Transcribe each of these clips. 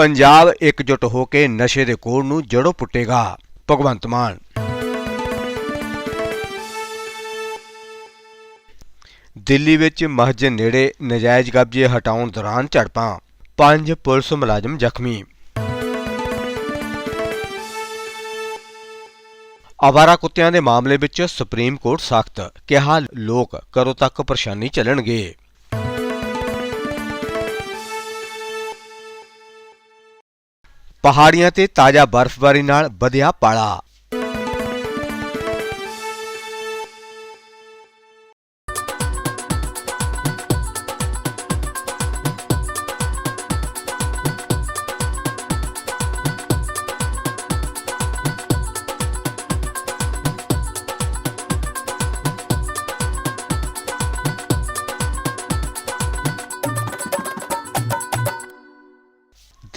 ਪੰਜਾਬ ਇਕਜੁੱਟ ਹੋ ਕੇ ਨਸ਼ੇ ਦੇ ਕੋੜ ਨੂੰ ਜੜੋਂ ਪੁੱਟੇਗਾ। ਭਗਵੰਤ ਮਾਨ। ਦਿੱਲੀ ਵਿੱਚ ਮਸਜਿਦ ਨੇੜੇ ਨਜਾਇਜ਼ ਕਬਜ਼ੇ ਹਟਾਉਣ ਦੌਰਾਨ ਝੜਪਾਂ, ਪੰਜ ਪੁਲਿਸ ਮੁਲਾਜ਼ਮ ਜ਼ਖਮੀ। ਆਵਾਰਾ ਕੁੱਤਿਆਂ ਦੇ ਮਾਮਲੇ ਵਿੱਚ ਸੁਪਰੀਮ ਕੋਰਟ ਸਖਤ, ਕਿਹਾ ਲੋਕ ਕਰੋ ਤੱਕ ਪਰੇਸ਼ਾਨੀ ਚੱਲਣਗੇ ਪਹਾੜੀਆਂ ਤੇ ਤਾਜ਼ਾ ਬਰਫ਼ਬਾਰੀ ਨਾਲ ਵਧਿਆ ਪਾਲਾ।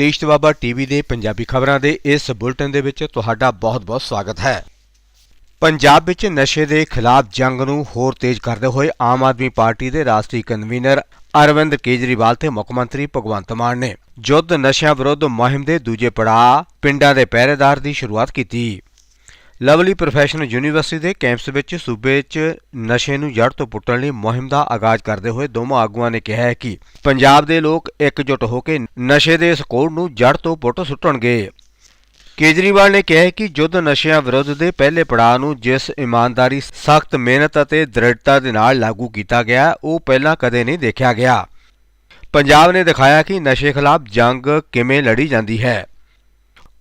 ਦੇਸ਼ ਬਾਬਾ ਟੀਵੀ ਦੇ ਪੰਜਾਬੀ ਖਬਰਾਂ ਦੇ ਇਸ ਬੁਲਟਨ ਦੇ ਵਿੱਚ ਤੁਹਾਡਾ ਬਹੁਤ-ਬਹੁਤ ਸਵਾਗਤ ਹੈ। ਪੰਜਾਬ ਵਿੱਚ ਨਸ਼ੇ ਦੇ ਖਿਲਾਫ ਜੰਗ ਨੂੰ ਹੋਰ ਤੇਜ਼ ਕਰਦੇ ਹੋਏ ਆਮ ਆਦਮੀ ਪਾਰਟੀ ਦੇ ਰਾਸ਼ਟਰੀ ਕਨਵੀਨਰ ਅਰਵਿੰਦ ਕੇਜਰੀਵਾਲ ਤੇ ਮੁੱਖ ਮੰਤਰੀ ਭਗਵੰਤ ਮਾਨ ਨੇ ਯੁੱਧ ਨਸ਼ਿਆਂ ਵਿਰੁੱਧ ਮੁਹਿੰਮ ਦੇ ਦੂਜੇ ਪੜਾਅ ਪਿੰਡਾਂ ਦੇ ਪਹਿਰੇਦਾਰ ਦੀ ਸ਼ੁਰੂਆਤ ਕੀਤੀ। ਲਵਲੀ ਪ੍ਰੋਫੈਸ਼ਨਲ ਯੂਨੀਵਰਸਿਟੀ ਦੇ ਕੈਂਪਸ ਵਿੱਚ ਸੂਬੇ 'ਚ ਨਸ਼ੇ ਨੂੰ ਜੜ ਤੋਂ ਪੁੱਟਣ ਲਈ ਮੁਹਿੰਮ ਦਾ ਆਗਾਜ਼ ਕਰਦੇ ਹੋਏ ਦੋਵਾਂ ਆਗੂਆਂ ਨੇ ਕਿਹਾ ਹੈ ਕਿ ਪੰਜਾਬ ਦੇ ਲੋਕ ਇਕਜੁੱਟ ਹੋ ਕੇ ਨਸ਼ੇ ਦੇ ਇਸ ਕੋੜ ਨੂੰ ਜੜ ਤੋਂ ਪੁੱਟ ਸੁੱਟਣਗੇ। ਕੇਜਰੀਵਾਲ ਨੇ ਕਿਹਾ ਕਿ ਯੁੱਧ ਨਸ਼ਿਆਂ ਵਿਰੁੱਧ ਦੇ ਪਹਿਲੇ ਪੜਾਅ ਨੂੰ ਜਿਸ ਇਮਾਨਦਾਰੀ, ਸਖਤ ਮਿਹਨਤ ਅਤੇ ਦ੍ਰਿੜਤਾ ਦੇ ਨਾਲ ਲਾਗੂ ਕੀਤਾ ਗਿਆ, ਉਹ ਪਹਿਲਾਂ ਕਦੇ ਨਹੀਂ ਦੇਖਿਆ ਗਿਆ। ਪੰਜਾਬ ਨੇ ਦਿਖਾਇਆ ਕਿ ਨਸ਼ੇ ਖਿਲਾਫ ਜੰਗ ਕਿਵੇਂ ਲੜੀ ਜਾਂਦੀ ਹੈ।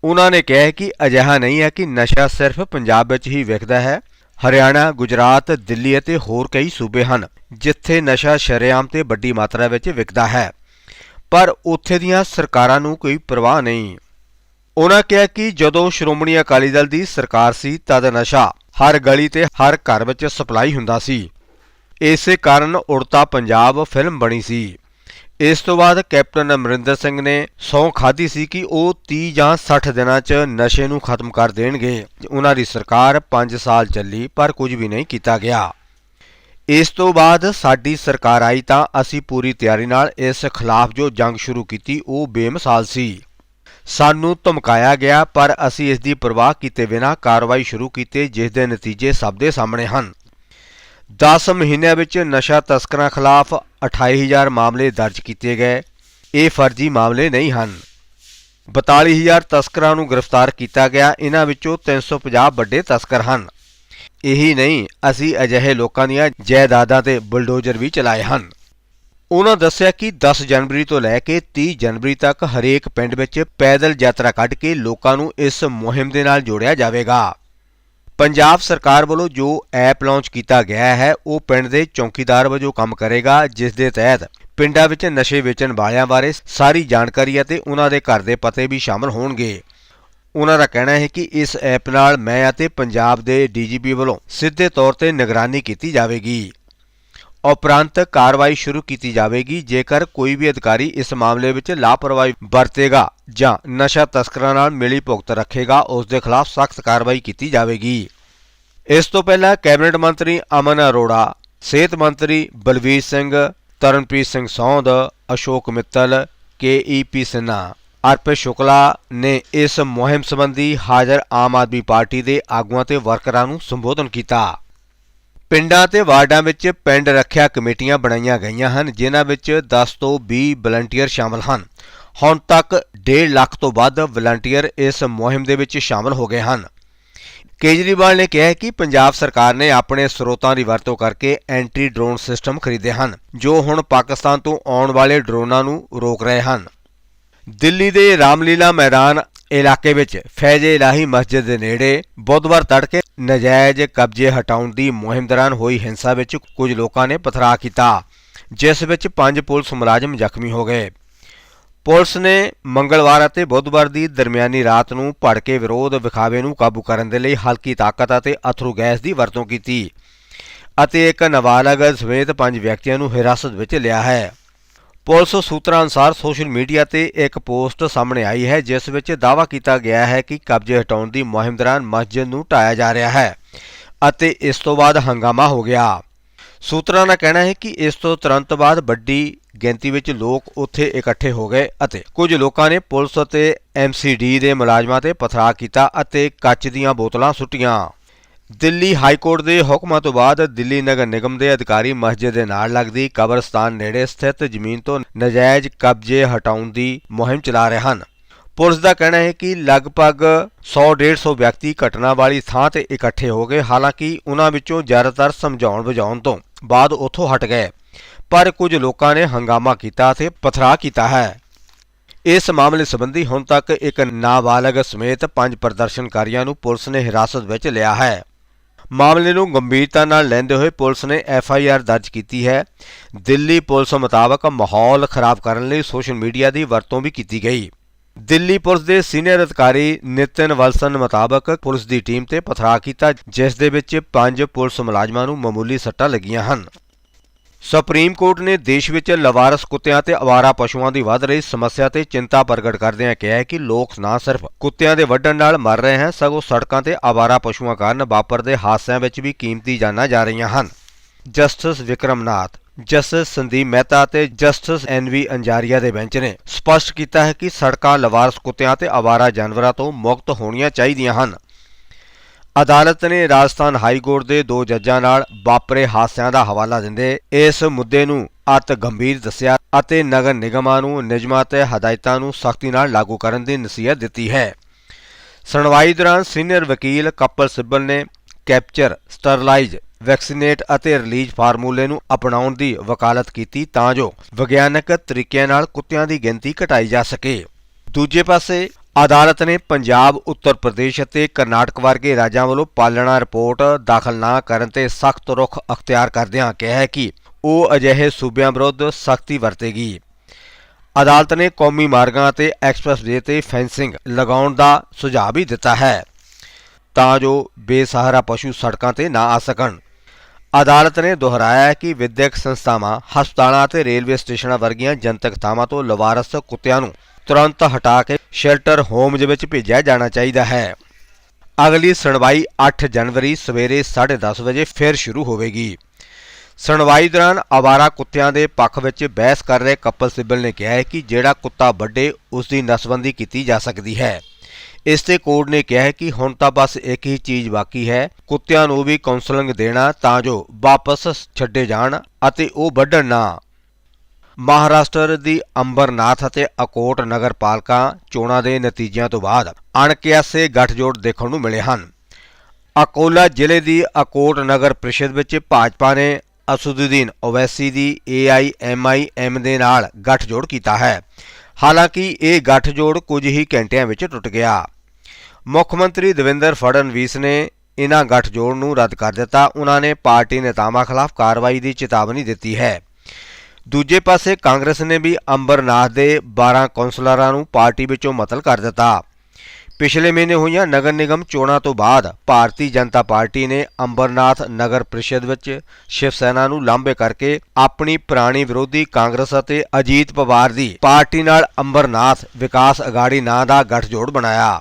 ਉਹਨਾਂ ਨੇ ਕਿਹਾ ਕਿ ਅਜਿਹਾ ਨਹੀਂ ਹੈ ਕਿ ਨਸ਼ਾ ਸਿਰਫ ਪੰਜਾਬ ਵਿੱਚ ਹੀ ਵਿਕਦਾ ਹੈ। ਹਰਿਆਣਾ, ਗੁਜਰਾਤ, ਦਿੱਲੀ ਅਤੇ ਹੋਰ ਕਈ ਸੂਬੇ ਹਨ, ਜਿੱਥੇ ਨਸ਼ਾ ਸ਼ਰੇਆਮ ਤੇ ਵੱਡੀ ਮਾਤਰਾ ਵਿੱਚ ਵਿਕਦਾ ਹੈ। ਪਰ ਉੱਥੇ ਦੀਆਂ ਸਰਕਾਰਾਂ ਨੂੰ ਕੋਈ ਪਰਵਾਹ ਨਹੀਂ। ਉਹਨਾਂ ਕਿਹਾ ਕਿ ਜਦੋਂ ਸ਼੍ਰੋਮਣੀ ਅਕਾਲੀ ਦਲ ਦੀ ਸਰਕਾਰ ਸੀ, ਤਦ ਨਸ਼ਾ ਹਰ ਗਲੀ ਤੇ ਹਰ ਘਰ ਵਿੱਚ ਸਪਲਾਈ ਹੁੰਦਾ ਸੀ। ਇਸੇ ਕਾਰਨ ਉੜਤਾ ਪੰਜਾਬ ਫਿਲਮ ਬਣੀ ਸੀ। ਇਸ ਤੋਂ ਬਾਅਦ ਕੈਪਟਨ ਅਮਰਿੰਦਰ ਸਿੰਘ ਨੇ ਸੌਂ ਖਾਧੀ ਸੀ ਕਿ ਉਹ 30 ਜਾਂ 60 ਦਿਨਾਂ 'ਚ ਨਸ਼ੇ ਨੂੰ ਖਤਮ ਕਰ ਦੇਣਗੇ। ਉਹਨਾਂ ਦੀ ਸਰਕਾਰ 5 ਸਾਲ ਚੱਲੀ, ਪਰ ਕੁਝ ਵੀ ਨਹੀਂ ਕੀਤਾ ਗਿਆ। ਇਸ ਤੋਂ ਬਾਅਦ ਸਾਡੀ ਸਰਕਾਰ ਆਈ ਤਾਂ ਅਸੀਂ ਪੂਰੀ ਤਿਆਰੀ ਨਾਲ ਇਸ ਖਿਲਾਫ ਜੋ ਜੰਗ ਸ਼ੁਰੂ ਕੀਤੀ, ਉਹ ਬੇਮਿਸਾਲ ਸੀ। ਸਾਨੂੰ ਧਮਕਾਇਆ ਗਿਆ, ਪਰ ਅਸੀਂ ਇਸ ਦੀ ਪਰਵਾਹ ਕੀਤੇ ਬਿਨਾਂ ਕਾਰਵਾਈ ਸ਼ੁਰੂ ਕੀਤੀ, ਜਿਸ ਦੇ ਨਤੀਜੇ ਸਭ ਦੇ ਸਾਹਮਣੇ ਹਨ। 10 ਮਹੀਨਿਆਂ ਵਿੱਚ ਨਸ਼ਾ ਤਸਕਰਾਂ ਖਿਲਾਫ 28000 ਮਾਮਲੇ ਦਰਜ ਕੀਤੇ ਗਏ। ਇਹ ਫਰਜ਼ੀ ਮਾਮਲੇ ਨਹੀਂ ਹਨ। 42000 ਤਸਕਰਾਂ ਨੂੰ ਗ੍ਰਿਫਤਾਰ ਕੀਤਾ ਗਿਆ। ਇਹਨਾਂ ਵਿੱਚੋਂ 350 ਵੱਡੇ ਤਸਕਰ ਹਨ। ਇਹੀ ਨਹੀਂ, ਅਸੀਂ ਅਜਿਹੇ ਲੋਕਾਂ ਦੀਆਂ ਜਾਇਦਾਦਾਂ ਤੇ ਬੁਲਡੋਜ਼ਰ ਵੀ ਚਲਾਏ ਹਨ। ਉਹਨਾਂ ਦੱਸਿਆ ਕਿ 10 ਜਨਵਰੀ ਤੋਂ ਲੈ ਕੇ 30 ਜਨਵਰੀ ਤੱਕ ਹਰੇਕ ਪਿੰਡ ਵਿੱਚ ਪੈਦਲ ਯਾਤਰਾ ਕੱਢ ਕੇ ਲੋਕਾਂ ਨੂੰ ਇਸ ਮੁਹਿੰਮ ਦੇ ਨਾਲ ਜੋੜਿਆ ਜਾਵੇਗਾ। ਪੰਜਾਬ ਸਰਕਾਰ ਵੱਲੋਂ ਜੋ ਐਪ ਲਾਂਚ ਕੀਤਾ ਗਿਆ ਹੈ, ਉਹ ਪਿੰਡ ਦੇ ਚੌਕੀਦਾਰ ਵਜੋਂ ਕੰਮ ਕਰੇਗਾ, ਜਿਸ ਦੇ ਤਹਿਤ ਪਿੰਡਾਂ ਵਿੱਚ ਨਸ਼ੇ ਵੇਚਣ ਵਾਲਿਆਂ ਬਾਰੇ ਸਾਰੀ ਜਾਣਕਾਰੀ ਅਤੇ ਉਹਨਾਂ ਦੇ ਘਰ ਦੇ ਪਤੇ ਵੀ ਸ਼ਾਮਲ ਹੋਣਗੇ। ਉਹਨਾਂ ਦਾ ਕਹਿਣਾ ਹੈ ਕਿ ਇਸ ਐਪ ਨਾਲ ਮੈਂ ਅਤੇ ਪੰਜਾਬ ਦੇ ਡੀਜੀਪੀ ਵੱਲੋਂ ਸਿੱਧੇ ਤੌਰ ਤੇ ਨਿਗਰਾਨੀ ਕੀਤੀ ਜਾਵੇਗੀ। ਉਪਰੰਤ ਕਾਰਵਾਈ ਸ਼ੁਰੂ ਕੀਤੀ ਜਾਵੇਗੀ, ਜੇਕਰ ਕੋਈ ਵੀ ਅਧਿਕਾਰੀ ਇਸ ਮਾਮਲੇ ਵਿੱਚ ਲਾਪਰਵਾਹੀ ਵਰਤੇਗਾ ਜਾਂ ਨਸ਼ਾ ਤਸਕਰਾਂ ਨਾਲ ਮਿਲੀ ਭੁਗਤ ਰੱਖੇਗਾ, ਉਸ ਦੇ ਖਿਲਾਫ ਸਖਤ ਕਾਰਵਾਈ ਕੀਤੀ ਜਾਵੇਗੀ। ਇਸ ਤੋਂ ਪਹਿਲਾਂ ਕੈਬਨਿਟ ਮੰਤਰੀ ਅਮਨ ਅਰੋੜਾ, ਸਿਹਤ ਮੰਤਰੀ ਬਲਵੀਰ ਸਿੰਘ, ਤਰਨਪ੍ਰੀਤ ਸਿੰਘ ਸੌਂਦ, ਅਸ਼ੋਕ ਮਿੱਤਲ ਕੇਈਪੀ ਸਿਨਹਾ ਅਰਪਿਤ ਸ਼ੁਕਲਾ ਨੇ ਇਸ ਮੁਹਿੰਮ ਸੰਬੰਧੀ ਹਾਜ਼ਰ ਆਮ ਆਦਮੀ ਪਾਰਟੀ ਦੇ ਆਗੂਆਂ ਤੇ ਵਰਕਰਾਂ ਨੂੰ ਸੰਬੋਧਨ ਕੀਤਾ। ਪਿੰਡਾਂ ਤੇ ਵਾਰਡਾਂ ਵਿੱਚ ਪਿੰਡ ਰੱਖਿਆ ਕਮੇਟੀਆਂ ਬਣਾਈਆਂ ਗਈਆਂ ਹਨ, ਜਿਨ੍ਹਾਂ ਵਿੱਚ 10 ਤੋਂ 20 ਵਲੰਟੀਅਰ ਸ਼ਾਮਲ ਹਨ। ਹੁਣ ਤੱਕ 1.5 ਲੱਖ ਤੋਂ ਵੱਧ ਵਲੰਟੀਅਰ ਇਸ ਮੁਹਿੰਮ ਦੇ ਵਿੱਚ ਸ਼ਾਮਲ ਹੋ ਗਏ ਹਨ। ਕੇਜਰੀਵਾਲ ਨੇ ਕਿਹਾ ਕਿ ਪੰਜਾਬ ਸਰਕਾਰ ਨੇ ਆਪਣੇ ਸਰੋਤਾਂ ਦੀ ਵਰਤੋਂ ਕਰਕੇ ਐਂਟੀ ਡਰੋਨ ਸਿਸਟਮ ਖਰੀਦੇ ਹਨ, ਜੋ ਹੁਣ ਪਾਕਿਸਤਾਨ ਤੋਂ ਆਉਣ ਵਾਲੇ ਡਰੋਨਾਂ ਨੂੰ ਰੋਕ ਰਹੇ ਹਨ। ਦਿੱਲੀ ਦੇ ਰਾਮਲੀਲਾ ਮੈਦਾਨ ਇਲਾਕੇ ਵਿੱਚ ਫੈਜ਼ੇ ਇਲਾਹੀ ਮਸਜਿਦ ਦੇ ਨੇੜੇ ਬੁੱਧਵਾਰ ਤੜਕੇ ਨਜਾਇਜ਼ ਕਬਜ਼ੇ ਹਟਾਉਣ ਦੀ ਮੁਹਿੰਮ ਦੌਰਾਨ ਹੋਈ ਹਿੰਸਾ ਵਿੱਚ ਕੁਝ ਲੋਕਾਂ ਨੇ ਪਥਰਾਅ ਕੀਤਾ, ਜਿਸ ਵਿੱਚ ਪੰਜ ਪੁਲਿਸ ਮੁਲਾਜ਼ਮ ਜ਼ਖਮੀ ਹੋ ਗਏ। ਪੁਲਿਸ ਨੇ ਮੰਗਲਵਾਰ ਅਤੇ ਬੁੱਧਵਾਰ ਦੀ ਦਰਮਿਆਨੀ ਰਾਤ ਨੂੰ ਭੜਕੇ ਵਿਰੋਧ ਵਿਖਾਵੇ ਨੂੰ ਕਾਬੂ ਕਰਨ ਦੇ ਲਈ ਹਲਕੀ ਤਾਕਤ ਅਤੇ ਅਥਰੂ ਗੈਸ ਦੀ ਵਰਤੋਂ ਕੀਤੀ ਅਤੇ ਇੱਕ ਨਾਬਾਲਗ ਸਮੇਤ ਪੰਜ ਵਿਅਕਤੀਆਂ ਨੂੰ ਹਿਰਾਸਤ ਵਿੱਚ ਲਿਆ ਹੈ। ਪੁਲਿਸ ਸੂਤਰਾਂ ਅਨੁਸਾਰ ਸੋਸ਼ਲ ਮੀਡੀਆ ਤੇ ਇੱਕ ਪੋਸਟ ਸਾਹਮਣੇ ਆਈ ਹੈ, ਜਿਸ ਵਿੱਚ ਦਾਅਵਾ ਕੀਤਾ ਗਿਆ ਹੈ ਕਿ ਕਬਜ਼ੇ ਹਟਾਉਣ ਦੀ ਮੁਹਿੰਮ ਦੌਰਾਨ ਮਸਜਿਦ ਨੂੰ ਢਾਇਆ ਜਾ ਰਿਹਾ ਹੈ ਅਤੇ ਇਸ ਤੋਂ ਬਾਅਦ ਹੰਗਾਮਾ ਹੋ ਗਿਆ। ਸੂਤਰਾਂ ਦਾ ਕਹਿਣਾ ਹੈ ਕਿ ਇਸ ਤੋਂ ਤੁਰੰਤ ਬਾਅਦ ਵੱਡੀ ਗਿਣਤੀ ਵਿੱਚ ਲੋਕ ਉੱਥੇ ਇਕੱਠੇ ਹੋ ਗਏ ਅਤੇ ਕੁਝ ਲੋਕਾਂ ਨੇ ਪੁਲਿਸ ਅਤੇ ਐਮਸੀਡੀ ਦੇ ਮੁਲਾਜ਼ਮਾਂ ਤੇ ਪਥਰਾਅ ਕੀਤਾ ਅਤੇ ਕੱਚ ਦੀਆਂ ਬੋਤਲਾਂ ਸੁੱਟੀਆਂ। ਦਿੱਲੀ ਹਾਈ ਕੋਰਟ ਦੇ ਹੁਕਮਾਂ ਤੋਂ ਬਾਅਦ ਦਿੱਲੀ ਨਗਰ ਨਿਗਮ ਦੇ ਅਧਿਕਾਰੀ ਮਸਜਿਦ ਦੇ ਨਾਲ ਲੱਗਦੀ ਕਬਰਸਤਾਨ ਨੇੜੇ ਸਥਿਤ ਜ਼ਮੀਨ ਤੋਂ ਨਜਾਇਜ਼ ਕਬਜ਼ੇ ਹਟਾਉਣ ਦੀ ਮੁਹਿੰਮ ਚਲਾ ਰਹੇ ਹਨ। ਪੁਲਿਸ ਦਾ ਕਹਿਣਾ ਹੈ ਕਿ ਲਗਭਗ 100-150 ਵਿਅਕਤੀ ਘਟਨਾ ਵਾਲੀ ਥਾਂ ਤੇ ਇਕੱਠੇ ਹੋ ਗਏ, ਹਾਲਾਂਕਿ ਉਹਨਾਂ ਵਿੱਚੋਂ ਜ਼ਿਆਦਾਤਰ ਸਮਝਾਉਣ ਬੁਝਾਉਣ ਤੋਂ ਬਾਅਦ ਉੱਥੋਂ ਹਟ ਗਏ। ਪਰ ਕੁਝ ਲੋਕਾਂ ਨੇ ਹੰਗਾਮਾ ਕੀਤਾ ਅਤੇ ਪਥਰਾ ਕੀਤਾ ਹੈ। ਇਸ ਮਾਮਲੇ ਸੰਬੰਧੀ ਹੁਣ ਤੱਕ ਇੱਕ ਨਾਬਾਲਗ ਸਮੇਤ ਪੰਜ ਪ੍ਰਦਰਸ਼ਨਕਾਰੀਆਂ ਨੂੰ ਪੁਲਿਸ ਨੇ ਹਿਰਾਸਤ ਵਿੱਚ ਲਿਆ ਹੈ। ਮਾਮਲੇ ਨੂੰ ਗੰਭੀਰਤਾ ਨਾਲ ਲੈਂਦੇ ਹੋਏ ਪੁਲਿਸ ਨੇ ਐਫ ਆਈ ਆਰ ਦਰਜ ਕੀਤੀ ਹੈ। ਦਿੱਲੀ ਪੁਲਿਸ ਮੁਤਾਬਕ ਮਾਹੌਲ ਖਰਾਬ ਕਰਨ ਲਈ ਸੋਸ਼ਲ ਮੀਡੀਆ ਦੀ ਵਰਤੋਂ ਵੀ ਕੀਤੀ ਗਈ। ਦਿੱਲੀ ਪੁਲਿਸ ਦੇ ਸੀਨੀਅਰ ਅਧਿਕਾਰੀ ਨਿਤਿਨ ਵਲਸਨ ਮੁਤਾਬਕ ਪੁਲਿਸ ਦੀ ਟੀਮ ਤੇ ਪਥਰਾਅ ਕੀਤਾ, ਜਿਸ ਦੇ ਵਿੱਚ ਪੰਜ ਪੁਲਿਸ ਮੁਲਾਜ਼ਮਾਂ ਨੂੰ ਮਾਮੂਲੀ ਸੱਟਾਂ ਲੱਗੀਆਂ ਹਨ। ਸੁਪਰੀਮ ਕੋਰਟ ਨੇ ਦੇਸ਼ ਵਿੱਚ ਲਵਾਰਸ ਕੁੱਤਿਆਂ ਤੇ ਅਵਾਰਾ ਪਸ਼ੂਆਂ ਦੀ ਵੱਧ ਰਹੀ ਸਮੱਸਿਆ ਤੇ ਚਿੰਤਾ ਪ੍ਰਗਟ ਕਰਦਿਆਂ ਕਿਹਾ ਹੈ ਕਿ ਲੋਕ ਨਾ ਸਿਰਫ ਕੁੱਤਿਆਂ ਦੇ ਵੱਢਣ ਨਾਲ ਮਰ ਰਹੇ ਹਨ, ਸਗੋਂ ਸੜਕਾਂ ਤੇ ਅਵਾਰਾ ਪਸ਼ੂਆਂ ਕਾਰਨ ਵਾਪਰਦੇ ਹਾਦਸਿਆਂ ਵਿੱਚ ਵੀ ਕੀਮਤੀ ਜਾਨਾਂ ਜਾ ਰਹੀਆਂ ਹਨ। ਜਸਟਿਸ ਵਿਕਰਮਨਾਥ, ਜਸਟਿਸ ਸੰਦੀਪ ਮਹਿਤਾ ਤੇ ਜਸਟਿਸ ਐਨਵੀ ਅੰਜਾਰੀਆ ਦੇ ਬੈਂਚ ਨੇ ਸਪਸ਼ਟ ਕੀਤਾ ਹੈ ਕਿ ਸੜਕਾਂ ਲਵਾਰਸ ਕੁੱਤਿਆਂ ਤੇ ਅਵਾਰਾ ਜਾਨਵਰਾਂ ਤੋਂ ਮੁਕਤ ਹੋਣੀਆਂ ਚਾਹੀਦੀਆਂ ਹਨ। ਅਦਾਲਤ ਨੇ ਰਾਜਸਥਾਨ ਹਾਈ ਕੋਰਟ ਦੇ ਦੋ ਜੱਜਾਂ ਨਾਲ ਵਾਪਰੇ ਹਾਦਸਿਆਂ ਦਾ ਹਵਾਲਾ ਦਿੰਦੇ ਇਸ ਮੁੱਦੇ ਨੂੰ ਅਤ ਗੰਭੀਰ ਦੱਸਿਆ ਅਤੇ ਨਗਰ ਨਿਗਮਾਂ ਨੂੰ ਨਿਯਮਾਂ ਤੇ ਹਦਾਇਤਾਂ ਨੂੰ ਸਖਤੀ ਨਾਲ ਲਾਗੂ ਕਰਨ ਦੀ ਨਸੀਹਤ ਦਿੱਤੀ ਹੈ। ਸੁਣਵਾਈ ਦੌਰਾਨ ਸੀਨੀਅਰ ਵਕੀਲ ਕਪਲ ਸਿੱਬਲ ਨੇ ਕੈਪਚਰ, ਸਟਰਲਾਈਜ਼, ਵੈਕਸੀਨੇਟ ਅਤੇ ਰਿਲੀਜ਼ ਫਾਰਮੂਲੇ ਨੂੰ ਅਪਣਾਉਣ ਦੀ ਵਕਾਲਤ ਕੀਤੀ ਤਾਂ ਜੋ ਵਿਗਿਆਨਕ ਤਰੀਕਿਆਂ ਨਾਲ ਕੁੱਤਿਆਂ ਦੀ ਗਿਣਤੀ ਘਟਾਈ ਜਾ ਸਕੇ। ਦੂਜੇ ਪਾਸੇ ਅਦਾਲਤ ਨੇ ਪੰਜਾਬ, ਉੱਤਰ ਪ੍ਰਦੇਸ਼ ਅਤੇ ਕਰਨਾਟਕ ਵਰਗੇ ਰਾਜਾਂ ਵੱਲੋਂ ਪਾਲਣਾ ਰਿਪੋਰਟ ਦਾਖਲ ਨਾ ਕਰਨ ਤੇ ਸਖਤ ਰੁਖ ਅਖਤਿਆਰ ਕਰਦਿਆਂ ਕਿਹਾ ਹੈ ਕਿ ਉਹ ਅਜਿਹੇ ਸੂਬਿਆਂ ਵਿਰੁੱਧ ਸਖਤੀ ਵਰਤੇਗੀ। ਅਦਾਲਤ ਨੇ ਕੌਮੀ ਮਾਰਗਾਂ ਅਤੇ ਐਕਸਪ੍ਰੈਸ ਵੇ ਤੇ ਫੈਂਸਿੰਗ ਲਗਾਉਣ ਦਾ ਸੁਝਾਅ ਵੀ ਦਿੱਤਾ ਹੈ, ਤਾਂ ਜੋ ਬੇਸਹਾਰਾ ਪਸ਼ੂ ਸੜਕਾਂ ਤੇ ਨਾ ਆ ਸਕਣ। ਅਦਾਲਤ ਨੇ ਦੁਹਰਾਇਆ ਕਿ ਵਿਦਿਅਕ ਸੰਸਥਾਵਾਂ, ਹਸਪਤਾਲਾਂ ਅਤੇ ਰੇਲਵੇ ਸਟੇਸ਼ਨਾਂ ਵਰਗੀਆਂ ਜਨਤਕ ਥਾਵਾਂ ਤੋਂ ਲਵਾਰਸ ਕੁੱਤਿਆਂ ਨੂੰ ਤੁਰੰਤ ਹਟਾ ਕੇ ਸ਼ੈਲਟਰ ਹੋਮਜ਼ ਵਿੱਚ ਭੇਜਿਆ ਜਾਣਾ ਚਾਹੀਦਾ ਹੈ। ਅਗਲੀ ਸੁਣਵਾਈ 8 ਜਨਵਰੀ ਸਵੇਰੇ 10:30 ਵਜੇ ਫਿਰ ਸ਼ੁਰੂ ਹੋਵੇਗੀ। ਸੁਣਵਾਈ ਦੌਰਾਨ ਆਵਾਰਾ ਕੁੱਤਿਆਂ ਦੇ ਪੱਖ ਵਿੱਚ ਬਹਿਸ ਕਰ ਰਹੇ ਕਪਲ ਸਿੱਬਲ ਨੇ ਕਿਹਾ ਹੈ ਕਿ ਜਿਹੜਾ ਕੁੱਤਾ ਵੱਡੇ, ਉਸ ਦੀ ਨਸਬੰਦੀ ਕੀਤੀ ਜਾ ਸਕਦੀ ਹੈ। ਇਸ ਤੇ ਕੋਰਟ ਨੇ ਕਿਹਾ ਹੈ ਕਿ ਹੁਣ ਤਾਂ ਬਸ ਇੱਕ ਹੀ ਚੀਜ਼ ਬਾਕੀ ਹੈ, ਕੁੱਤਿਆਂ ਨੂੰ ਵੀ ਕਾਉਂਸਲਿੰਗ ਦੇਣਾ ਤਾਂ ਜੋ ਵਾਪਸ ਛੱਡੇ ਜਾਣ ਅਤੇ ਉਹ ਵੱਢਣ ਨਾ। ਮਹਾਰਾਸ਼ਟਰ ਦੀ ਅੰਬਰਨਾਥ ਅਤੇ ਅਕੋਟ ਨਗਰਪਾਲਿਕਾ ਚੋਣਾਂ ਦੇ ਨਤੀਜਿਆਂ ਤੋਂ ਬਾਅਦ ਅਣਕਿਆਸੇ ਗੱਠਜੋੜ ਦੇਖਣ ਨੂੰ ਮਿਲੇ ਹਨ। ਅਕੋਲਾ ਜ਼ਿਲ੍ਹੇ ਦੀ ਅਕੋਟ ਨਗਰ ਪ੍ਰੀਸ਼ਦ ਵਿੱਚ ਭਾਜਪਾ ਨੇ ਅਸਦੁਦੀਨ ਓਵੈਸੀ ਦੀ ਏਆਈਐਮਆਈਐਮ ਦੇ ਨਾਲ ਗੱਠਜੋੜ ਕੀਤਾ ਹੈ। ਹਾਲਾਂਕਿ ਇਹ ਗੱਠਜੋੜ ਕੁਝ ਹੀ ਘੰਟਿਆਂ ਵਿੱਚ ਟੁੱਟ ਗਿਆ। ਮੁੱਖ ਮੰਤਰੀ ਦਵਿੰਦਰ ਫੜਨਵੀਸ ਨੇ ਇਨ੍ਹਾਂ ਗੱਠਜੋੜ ਨੂੰ ਰੱਦ ਕਰ ਦਿੱਤਾ। ਉਹਨਾਂ ਨੇ ਪਾਰਟੀ ਨੇਤਾਵਾਂ ਖਿਲਾਫ ਕਾਰਵਾਈ ਦੀ ਚੇਤਾਵਨੀ ਦਿੱਤੀ ਹੈ। ਦੂਜੇ ਪਾਸੇ ਕਾਂਗਰਸ ਨੇ ਵੀ ਅੰਬਰਨਾਥ ਦੇ 12 ਕੌਂਸਲਰਾਂ ਨੂੰ ਪਾਰਟੀ ਵਿੱਚੋਂ ਮਤਲ ਕਰ ਦਿੱਤਾ। ਪਿਛਲੇ ਮਹੀਨੇ ਹੋਈਆਂ ਨਗਰ ਨਿਗਮ ਚੋਣਾਂ ਤੋਂ ਬਾਅਦ ਭਾਰਤੀ ਜਨਤਾ ਪਾਰਟੀ ਨੇ ਅੰਬਰਨਾਥ ਨਗਰ ਪ੍ਰੀਸ਼ਦ ਵਿੱਚ ਸ਼ਿਵ ਸੈਨਾ ਨੂੰ ਲਾਂਭੇ ਕਰਕੇ ਆਪਣੀ ਪੁਰਾਣੀ ਵਿਰੋਧੀ ਕਾਂਗਰਸ ਅਤੇ ਅਜੀਤ ਪਵਾਰ ਦੀ ਪਾਰਟੀ ਨਾਲ ਅੰਬਰਨਾਥ ਵਿਕਾਸ ਅਗਾੜੀ ਨਾਂ ਦਾ ਗੱਠਜੋੜ ਬਣਾਇਆ।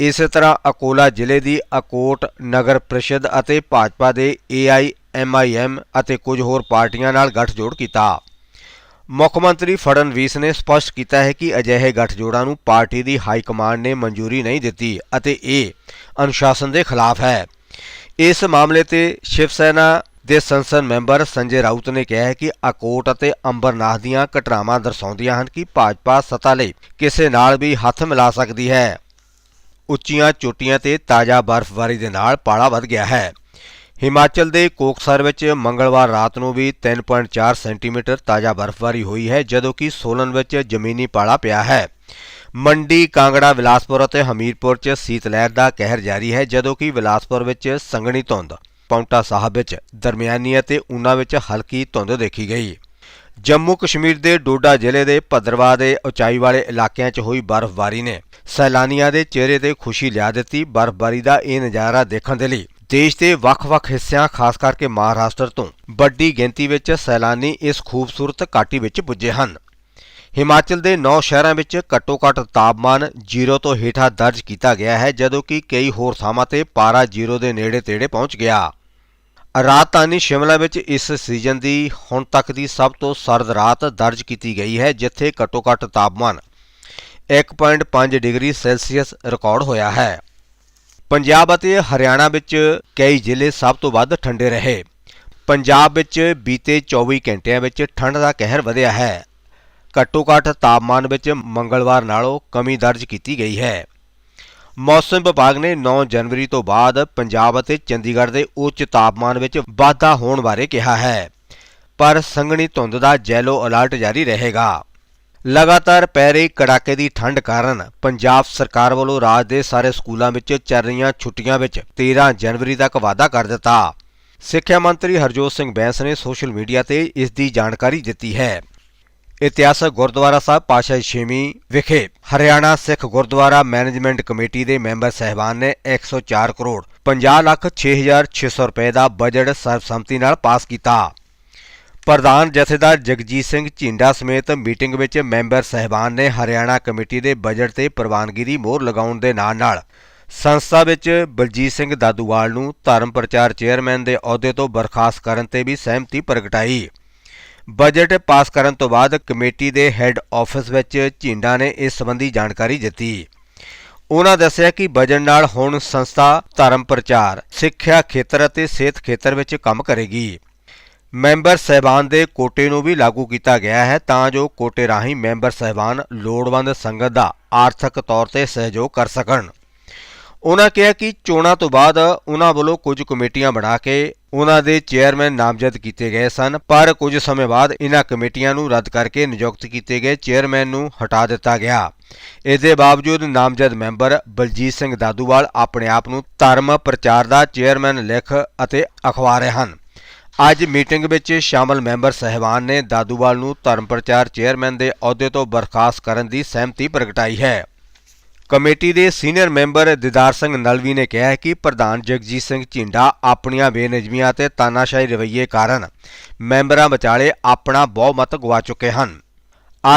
ਇਸੇ ਤਰ੍ਹਾਂ ਅਕੋਲਾ ਜ਼ਿਲ੍ਹੇ ਦੀ ਅਕੋਟ ਨਗਰ ਪ੍ਰੀਸ਼ਦ ਅਤੇ ਭਾਜਪਾ ਦੇ ਏਆਈਐਮਆਈਐਮ ਅਤੇ ਕੁਝ ਹੋਰ ਪਾਰਟੀਆਂ ਨਾਲ ਗੱਠਜੋੜ ਕੀਤਾ। ਮੁੱਖ ਮੰਤਰੀ ਫੜਨਵੀਸ ਨੇ ਸਪਸ਼ਟ ਕੀਤਾ ਹੈ ਕਿ ਅਜਿਹੇ ਗੱਠਜੋੜਾਂ ਨੂੰ ਪਾਰਟੀ ਦੀ ਹਾਈ ਕਮਾਂਡ ਨੇ ਮਨਜ਼ੂਰੀ ਨਹੀਂ ਦਿੱਤੀ ਅਤੇ ਇਹ ਅਨੁਸ਼ਾਸਨ ਦੇ ਖਿਲਾਫ ਹੈ। ਇਸ ਮਾਮਲੇ ਤੇ ਸ਼ਿਵ ਸੈਨਾ ਦੇ ਸੰਸਦ ਮੈਂਬਰ ਸੰਜੇ ਰਾਊਤ ਨੇ ਕਿਹਾ ਹੈ ਕਿ ਅਕੋਟ ਅਤੇ ਅੰਬਰਨਾਥ ਦੀਆਂ ਘਟਨਾਵਾਂ ਦਰਸਾਉਂਦੀਆਂ ਹਨ ਕਿ ਭਾਜਪਾ ਸੱਤਾ ਲਈ ਕਿਸੇ ਨਾਲ ਵੀ ਹੱਥ ਮਿਲਾ ਸਕਦੀ ਹੈ। ਉੱਚੀਆਂ ਚੋਟੀਆਂ ਤੇ ਤਾਜ਼ਾ ਬਰਫ਼ਬਾਰੀ ਦੇ ਨਾਲ ਪਾਲਾ ਵੱਧ ਗਿਆ ਹੈ। ਹਿਮਾਚਲ ਦੇ ਕੋਕਸਰ ਵਿੱਚ ਮੰਗਲਵਾਰ ਰਾਤ ਨੂੰ ਵੀ 3.4 ਸੈਂਟੀਮੀਟਰ ਤਾਜ਼ਾ ਬਰਫ਼ਬਾਰੀ ਹੋਈ ਹੈ, ਜਦੋਂ ਕਿ ਸੋਲਨ ਵਿੱਚ ਜ਼ਮੀਨੀ ਪਾਲਾ ਪਿਆ ਹੈ। ਮੰਡੀ, ਕਾਂਗੜਾ ਵਿਲਾਸਪੁਰ ਅਤੇ ਹਮੀਰਪੁਰ 'ਚ ਸੀਤ ਲਹਿਰ ਦਾ ਕਹਿਰ ਜਾਰੀ ਹੈ, ਜਦੋਂ ਕਿ ਵਿਲਾਸਪੁਰ ਵਿੱਚ ਸੰਘਣੀ ਧੁੰਦ ਪੌਂਟਾ ਸਾਹਿਬ ਵਿੱਚ ਦਰਮਿਆਨੀ ਅਤੇ ਊਨਾ ਵਿੱਚ ਹਲਕੀ ਧੁੰਦ ਦੇਖੀ ਗਈ। ਜੰਮੂ ਕਸ਼ਮੀਰ ਦੇ ਡੋਡਾ ਜ਼ਿਲ੍ਹੇ ਦੇ ਭਦਰਵਾ ਦੇ ਉਚਾਈ ਵਾਲੇ ਇਲਾਕਿਆਂ 'ਚ ਹੋਈ ਬਰਫ਼ਬਾਰੀ ਨੇ ਸੈਲਾਨੀਆਂ ਦੇ ਚਿਹਰੇ ਤੇ ਖੁਸ਼ੀ ਲਿਆ ਦਿੱਤੀ। ਬਰਫ਼ਬਾਰੀ ਦਾ ਇਹ ਨਜ਼ਾਰਾ ਦੇਖਣ ਦੇ ਲਈ ਦੇਸ਼ ਦੇ ਵੱਖ-ਵੱਖ ਹਿੱਸਿਆਂ, ਖਾਸ ਕਰਕੇ ਮਹਾਰਾਸ਼ਟਰ ਤੋਂ ਵੱਡੀ ਗਿਣਤੀ ਵਿੱਚ ਸੈਲਾਨੀ ਇਸ ਖੂਬਸੂਰਤ ਘਾਟੀ ਵਿੱਚ ਪੁੱਜੇ ਹਨ। ਹਿਮਾਚਲ ਦੇ 9 ਸ਼ਹਿਰਾਂ ਵਿੱਚ ਘੱਟੋ-ਘੱਟ ਤਾਪਮਾਨ 0 ਤੋਂ ਹੇਠਾਂ ਦਰਜ ਕੀਤਾ ਗਿਆ ਹੈ, ਜਦੋਂ ਕਿ ਕਈ ਹੋਰ ਥਾਵਾਂ ਤੇ ਪਾਰਾ 0 ਦੇ ਨੇੜੇ-ਤੇੜੇ ਪਹੁੰਚ ਗਿਆ। ਰਾਜਧਾਨੀ ਸ਼ਿਮਲਾ ਵਿੱਚ ਇਸ ਸੀਜ਼ਨ ਦੀ ਹੁਣ ਤੱਕ ਦੀ ਸਭ ਤੋਂ ਸਰਦ ਰਾਤ ਦਰਜ ਕੀਤੀ ਗਈ ਹੈ, ਜਿੱਥੇ ਘੱਟੋ-ਘੱਟ ਤਾਪਮਾਨ 1.5 ਡਿਗਰੀ ਸੈਲਸੀਅਸ ਰਿਕਾਰਡ ਹੋਇਆ ਹੈ। ਪੰਜਾਬ ਅਤੇ ਹਰਿਆਣਾ ਵਿੱਚ ਕਈ ਜ਼ਿਲ੍ਹੇ ਸਭ ਤੋਂ ਵੱਧ ਠੰਡੇ ਰਹੇ। ਪੰਜਾਬ ਵਿੱਚ ਬੀਤੇ 24 ਘੰਟਿਆਂ ਵਿੱਚ ਠੰਡ ਦਾ ਕਹਿਰ ਵਧਿਆ ਹੈ। ਘੱਟੋ-ਘੱਟ ਤਾਪਮਾਨ ਵਿੱਚ ਮੰਗਲਵਾਰ ਨਾਲੋਂ ਕਮੀ ਦਰਜ ਕੀਤੀ ਗਈ ਹੈ। ਮੌਸਮ ਵਿਭਾਗ ਨੇ 9 ਜਨਵਰੀ ਤੋਂ ਬਾਅਦ ਪੰਜਾਬ ਅਤੇ ਚੰਡੀਗੜ੍ਹ ਦੇ ਉੱਚ ਤਾਪਮਾਨ ਵਿੱਚ ਵਾਧਾ ਹੋਣ ਬਾਰੇ ਕਿਹਾ ਹੈ। ਪਰ ਸੰਘਣੀ ਧੁੰਦ ਦਾ ਜੈਲੋ ਅਲਰਟ ਜਾਰੀ ਰਹੇਗਾ। ਲਗਾਤਾਰ ਪੈ ਰਹੀ ਕੜਾਕੇ ਦੀ ਠੰਡ ਕਾਰਨ ਪੰਜਾਬ ਸਰਕਾਰ ਵੱਲੋਂ ਰਾਜ ਦੇ ਸਾਰੇ ਸਕੂਲਾਂ ਵਿੱਚ ਚੱਲ ਰਹੀਆਂ ਛੁੱਟੀਆਂ ਵਿੱਚ 13 ਜਨਵਰੀ ਤੱਕ ਵਾਧਾ ਕਰ ਦਿੱਤਾ। ਸਿੱਖਿਆ ਮੰਤਰੀ ਹਰਜੋਤ ਸਿੰਘ ਬੈਂਸ ਨੇ ਸੋਸ਼ਲ ਮੀਡੀਆ ਤੇ ਇਸ ਦੀ ਜਾਣਕਾਰੀ ਦਿੱਤੀ ਹੈ। ਇਤਿਹਾਸਕ ਗੁਰਦੁਆਰਾ ਸਾਹਿਬ ਪਾਤਸ਼ਾਹੀ ਛੇਵੀਂ ਵਿਖੇ ਹਰਿਆਣਾ ਸਿੱਖ ਗੁਰਦੁਆਰਾ ਮੈਨੇਜਮੈਂਟ ਕਮੇਟੀ ਦੇ ਮੈਂਬਰ ਸਹਿਬਾਨ ਨੇ 104 ਕਰੋੜ 50 ਲੱਖ 6600 ਰੁਪਏ ਦਾ ਬਜਟ ਸਰਬਸੰਮਤੀ ਨਾਲ ਪਾਸ ਕੀਤਾ। ਪ੍ਰਧਾਨ ਜਥੇਦਾਰ ਜਗਜੀਤ ਸਿੰਘ ਝਿੰਡਾ ਸਮੇਤ ਮੀਟਿੰਗ ਵਿੱਚ ਮੈਂਬਰ ਸਹਿਬਾਨ ਨੇ ਹਰਿਆਣਾ ਕਮੇਟੀ ਦੇ ਬਜਟ ਤੇ ਪ੍ਰਵਾਨਗੀ ਦੀ ਮੋਹਰ ਲਗਾਉਣ ਦੇ ਨਾਲ-ਨਾਲ ਸੰਸਥਾ ਵਿੱਚ ਬਲਜੀਤ ਸਿੰਘ ਦਾਦੂਵਾਲ ਨੂੰ ਧਰਮ ਪ੍ਰਚਾਰ ਚੇਅਰਮੈਨ ਦੇ ਅਹੁਦੇ ਤੋਂ ਬਰਖਾਸਤ ਕਰਨ ਤੇ ਵੀ ਸਹਿਮਤੀ ਪ੍ਰਗਟਾਈ। ਬਜਟ ਪਾਸ ਕਰਨ ਤੋਂ ਬਾਅਦ ਕਮੇਟੀ ਦੇ ਹੈੱਡ ਆਫਿਸ ਵਿੱਚ ਝਿੰਡਾ ਨੇ ਇਸ ਸੰਬੰਧੀ ਜਾਣਕਾਰੀ ਦਿੱਤੀ। ਉਹਨਾਂ ਦੱਸਿਆ ਕਿ ਬਜਟ ਨਾਲ ਹੁਣ ਸੰਸਥਾ ਧਰਮ ਪ੍ਰਚਾਰ, ਸਿੱਖਿਆ ਖੇਤਰ ਅਤੇ ਸਿਹਤ ਖੇਤਰ ਵਿੱਚ ਕੰਮ ਕਰੇਗੀ। ਮੈਂਬਰ ਸਹਿਬਾਨ ਦੇ ਕੋਟੇ ਨੂੰ ਵੀ ਲਾਗੂ ਕੀਤਾ ਗਿਆ ਹੈ, ਤਾਂ ਜੋ ਕੋਟੇ ਰਾਹੀਂ ਮੈਂਬਰ ਸਹਿਬਾਨ ਲੋੜਵੰਦ ਸੰਗਤ ਦਾ ਆਰਥਿਕ ਤੌਰ ਤੇ ਸਹਿਯੋਗ ਕਰ ਸਕਣ। ਉਹਨਾਂ ਕਿਹਾ ਕਿ ਚੋਣਾਂ ਤੋਂ ਬਾਅਦ ਉਹਨਾਂ ਵੱਲੋਂ ਕੁਝ ਕਮੇਟੀਆਂ ਬਣਾ ਕੇ ਉਹਨਾਂ ਦੇ ਚੇਅਰਮੈਨ ਨਾਮਜ਼ਦ ਕੀਤੇ ਗਏ ਸਨ, ਪਰ ਕੁਝ ਸਮੇਂ ਬਾਅਦ ਇਹਨਾਂ ਕਮੇਟੀਆਂ ਨੂੰ ਰੱਦ ਕਰਕੇ ਨਿਯੁਕਤ ਕੀਤੇ ਗਏ ਚੇਅਰਮੈਨ ਨੂੰ ਹਟਾ ਦਿੱਤਾ ਗਿਆ। ਇਸ ਦੇ ਬਾਵਜੂਦ ਨਾਮਜ਼ਦ ਮੈਂਬਰ ਬਲਜੀਤ ਸਿੰਘ ਦਾਦੂਵਾਲ ਆਪਣੇ ਆਪ ਨੂੰ ਧਰਮ ਪ੍ਰਚਾਰ ਦਾ ਚੇਅਰਮੈਨ ਲਿਖ ਅਤੇ ਅਖਵਾ ਰਹੇ ਹਨ। ਅੱਜ ਮੀਟਿੰਗ ਵਿੱਚ ਸ਼ਾਮਲ ਮੈਂਬਰ ਸਹਿਬਾਨ ਨੇ ਦਾਦੂਵਾਲ ਨੂੰ ਧਰਮ ਪ੍ਰਚਾਰ ਚੇਅਰਮੈਨ ਦੇ ਅਹੁਦੇ ਤੋਂ ਬਰਖਾਸਤ ਕਰਨ ਦੀ ਸਹਿਮਤੀ ਪ੍ਰਗਟਾਈ ਹੈ। ਕਮੇਟੀ ਦੇ ਸੀਨੀਅਰ ਮੈਂਬਰ ਦਿਦਾਰ ਸਿੰਘ ਨਲਵੀ ਨੇ ਕਿਹਾ ਕਿ ਪ੍ਰਧਾਨ ਜਗਜੀਤ ਸਿੰਘ ਝਿੰਡਾ ਆਪਣੀਆਂ ਬੇਨਜ਼ਮੀਆਂ ਅਤੇ ਤਾਨਾਸ਼ਾਹੀ ਰਵੱਈਏ ਕਾਰਨ ਮੈਂਬਰਾਂ ਵਿਚਾਲੇ ਆਪਣਾ ਬਹੁਮਤ ਗਵਾ ਚੁੱਕੇ ਹਨ।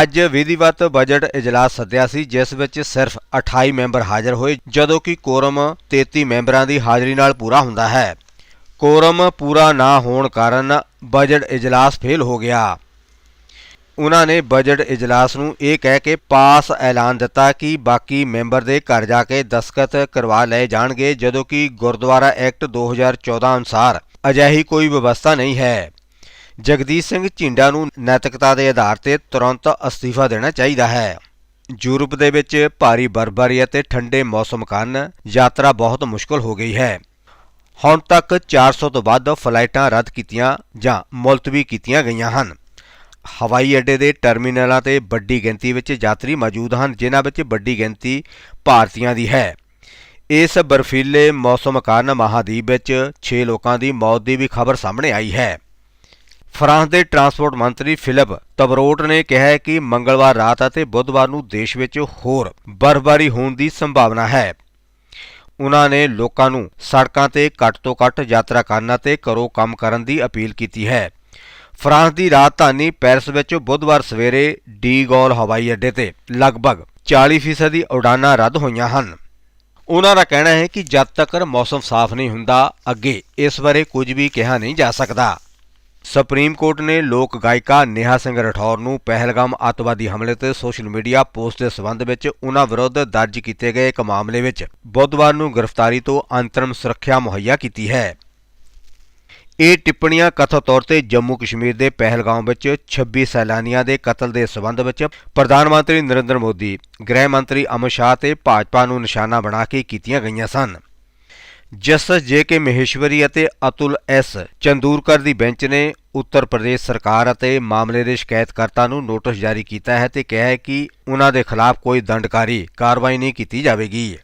ਅੱਜ ਵਿਧੀਵਤ ਬਜਟ ਇਜਲਾਸ ਸੱਦਿਆ ਸੀ, ਜਿਸ ਵਿੱਚ ਸਿਰਫ 28 ਮੈਂਬਰ ਹਾਜ਼ਰ ਹੋਏ, ਜਦੋਂ ਕਿ ਕੋਰਮ 33 ਮੈਂਬਰਾਂ ਦੀ ਹਾਜ਼ਰੀ ਨਾਲ ਪੂਰਾ ਹੁੰਦਾ ਹੈ। ਕੋਰਮ ਪੂਰਾ ਨਾ ਹੋਣ ਕਾਰਨ ਬਜਟ ਇਜਲਾਸ ਫੇਲ ਹੋ ਗਿਆ ਉਹਨਾਂ ਨੇ ਬਜਟ ਇਜਲਾਸ ਨੂੰ ਇਹ ਕਹਿ ਕੇ ਪਾਸ ਐਲਾਨ ਦਿੱਤਾ ਕਿ ਬਾਕੀ ਮੈਂਬਰ ਦੇ ਘਰ ਜਾ ਕੇ ਦਸਖਤ ਕਰਵਾ ਲਏ ਜਾਣਗੇ ਜਦੋਂ ਕਿ ਗੁਰਦੁਆਰਾ ਐਕਟ 2014 ਅਨੁਸਾਰ ਅਜਿਹੀ ਕੋਈ ਵਿਵਸਥਾ ਨਹੀਂ ਹੈ ਜਗਦੀਸ਼ ਸਿੰਘ ਝਿੰਡਾ ਨੂੰ ਨੈਤਿਕਤਾ ਦੇ ਆਧਾਰ ਤੇ ਤੁਰੰਤ ਅਸਤੀਫਾ ਦੇਣਾ ਚਾਹੀਦਾ ਹੈ ਯੂਰਪ ਦੇ ਵਿੱਚ ਭਾਰੀ ਬਰਫ਼ਬਾਰੀ ਅਤੇ ਠੰਡੇ ਮੌਸਮ ਕਾਰਨ ਯਾਤਰਾ ਬਹੁਤ ਮੁਸ਼ਕਲ ਹੋ ਗਈ ਹੈ ਹੁਣ ਤੱਕ 400 ਤੋਂ ਵੱਧ ਫਲਾਈਟਾਂ ਰੱਦ ਕੀਤੀਆਂ ਜਾਂ ਮੁਲਤਵੀ ਕੀਤੀਆਂ ਗਈਆਂ ਹਨ। ਹਵਾਈ ਅੱਡੇ ਦੇ ਟਰਮੀਨਲਾਂ ਤੇ ਵੱਡੀ ਗਿਣਤੀ ਵਿੱਚ ਯਾਤਰੀ ਮੌਜੂਦ ਹਨ, ਜਿਨ੍ਹਾਂ ਵਿੱਚ ਵੱਡੀ ਗਿਣਤੀ ਭਾਰਤੀਆਂ ਦੀ ਹੈ। ਇਸ ਬਰਫੀਲੇ ਮੌਸਮ ਕਾਰਨ ਮਹਾਦੀਪ ਵਿੱਚ 6 ਲੋਕਾਂ ਦੀ ਮੌਤ ਦੀ ਵੀ ਖਬਰ ਸਾਹਮਣੇ ਆਈ ਹੈ। ਫਰਾਂਸ ਦੇ ਟਰਾਂਸਪੋਰਟ ਮੰਤਰੀ ਫਿਲਿਪ ਤਬਰੋਟ ਨੇ ਕਿਹਾ ਹੈ ਕਿ ਮੰਗਲਵਾਰ ਰਾਤ ਅਤੇ ਬੁੱਧਵਾਰ ਨੂੰ ਦੇਸ਼ ਵਿੱਚ ਹੋਰ ਬਰਫ਼ਬਾਰੀ ਹੋਣ ਦੀ ਸੰਭਾਵਨਾ ਹੈ। ਉਹਨਾਂ ਨੇ ਲੋਕਾਂ ਨੂੰ ਸੜਕਾਂ ਤੇ ਘੱਟ ਤੋਂ ਘੱਟ ਯਾਤਰਾ ਕਰਨ ਅਤੇ ਘਰੋਂ ਕੰਮ ਕਰਨ ਦੀ ਅਪੀਲ ਕੀਤੀ ਹੈ। ਫਰਾਂਸ ਦੀ ਰਾਜਧਾਨੀ ਪੈਰਿਸ ਵਿੱਚ ਬੁੱਧਵਾਰ ਸਵੇਰੇ ਡੀ ਗੌਲ ਹਵਾਈ ਅੱਡੇ ਤੇ ਲਗਭਗ 40% ਦੀ ਉਡਾਨਾਂ ਰੱਦ ਹੋਈਆਂ ਹਨ। ਉਹਨਾਂ ਦਾ ਕਹਿਣਾ ਹੈ ਕਿ ਜਦ ਤੱਕ ਮੌਸਮ ਸਾਫ਼ ਨਹੀਂ ਹੁੰਦਾ, ਅੱਗੇ ਇਸ ਬਾਰੇ ਕੁਝ ਵੀ ਕਿਹਾ ਨਹੀਂ ਜਾ ਸਕਦਾ। ਸੁਪਰੀਮ ਕੋਰਟ ਨੇ ਲੋਕ ਗਾਇਕਾ ਨੇਹਾ ਸਿੰਘ ਰਠੌਰ ਨੂੰ ਪਹਿਲਗਾਮ ਅੱਤਵਾਦੀ ਹਮਲੇ ਤੇ ਸੋਸ਼ਲ ਮੀਡੀਆ ਪੋਸਟ ਦੇ ਸਬੰਧ ਵਿੱਚ ਉਹਨਾਂ ਵਿਰੁੱਧ ਦਰਜ ਕੀਤੇ ਗਏ ਇੱਕ ਮਾਮਲੇ ਵਿੱਚ ਬੁੱਧਵਾਰ ਨੂੰ ਗ੍ਰਿਫਤਾਰੀ ਤੋਂ ਅੰਤਰਮ ਸੁਰੱਖਿਆ ਮੁਹੱਈਆ ਕੀਤੀ ਹੈ। ਇਹ ਟਿੱਪਣੀਆਂ ਕਥਿਤ ਤੌਰ ਤੇ ਜੰਮੂ ਕਸ਼ਮੀਰ ਦੇ ਪਹਿਲਗਾਮ ਵਿੱਚ 26 ਸੈਲਾਨੀਆਂ ਦੇ ਕਤਲ ਦੇ ਸਬੰਧ ਵਿੱਚ ਪ੍ਰਧਾਨ ਮੰਤਰੀ ਨਰਿੰਦਰ ਮੋਦੀ, ਗ੍ਰਹਿ ਮੰਤਰੀ ਅਮਿਤ ਸ਼ਾਹ ਤੇ ਭਾਜਪਾ ਨੂੰ ਨਿਸ਼ਾਨਾ ਬਣਾ ਕੇ ਕੀਤੀਆਂ ਗਈਆਂ ਸਨ। ਜਸਟਿਸ ਜੇ ਕੇ ਮਹੇਸ਼ਵਰੀ ਅਤੇ ਅਤੁਲ ਐਸ ਚੰਦੂਰਕਰ ਦੀ ਬੈਂਚ ਨੇ ਉੱਤਰ ਪ੍ਰਦੇਸ਼ ਸਰਕਾਰ ਅਤੇ ਮਾਮਲੇ ਦੇ ਸ਼ਿਕਾਇਤਕਰਤਾ ਨੂੰ ਨੋਟਿਸ ਜਾਰੀ ਕੀਤਾ ਹੈ ਤੇ ਕਿਹਾ ਹੈ ਕਿ ਉਹਨਾਂ ਦੇ ਖਿਲਾਫ ਕੋਈ ਦੰਡਕਾਰੀ ਕਾਰਵਾਈ ਨਹੀਂ ਕੀਤੀ ਜਾਵੇਗੀ।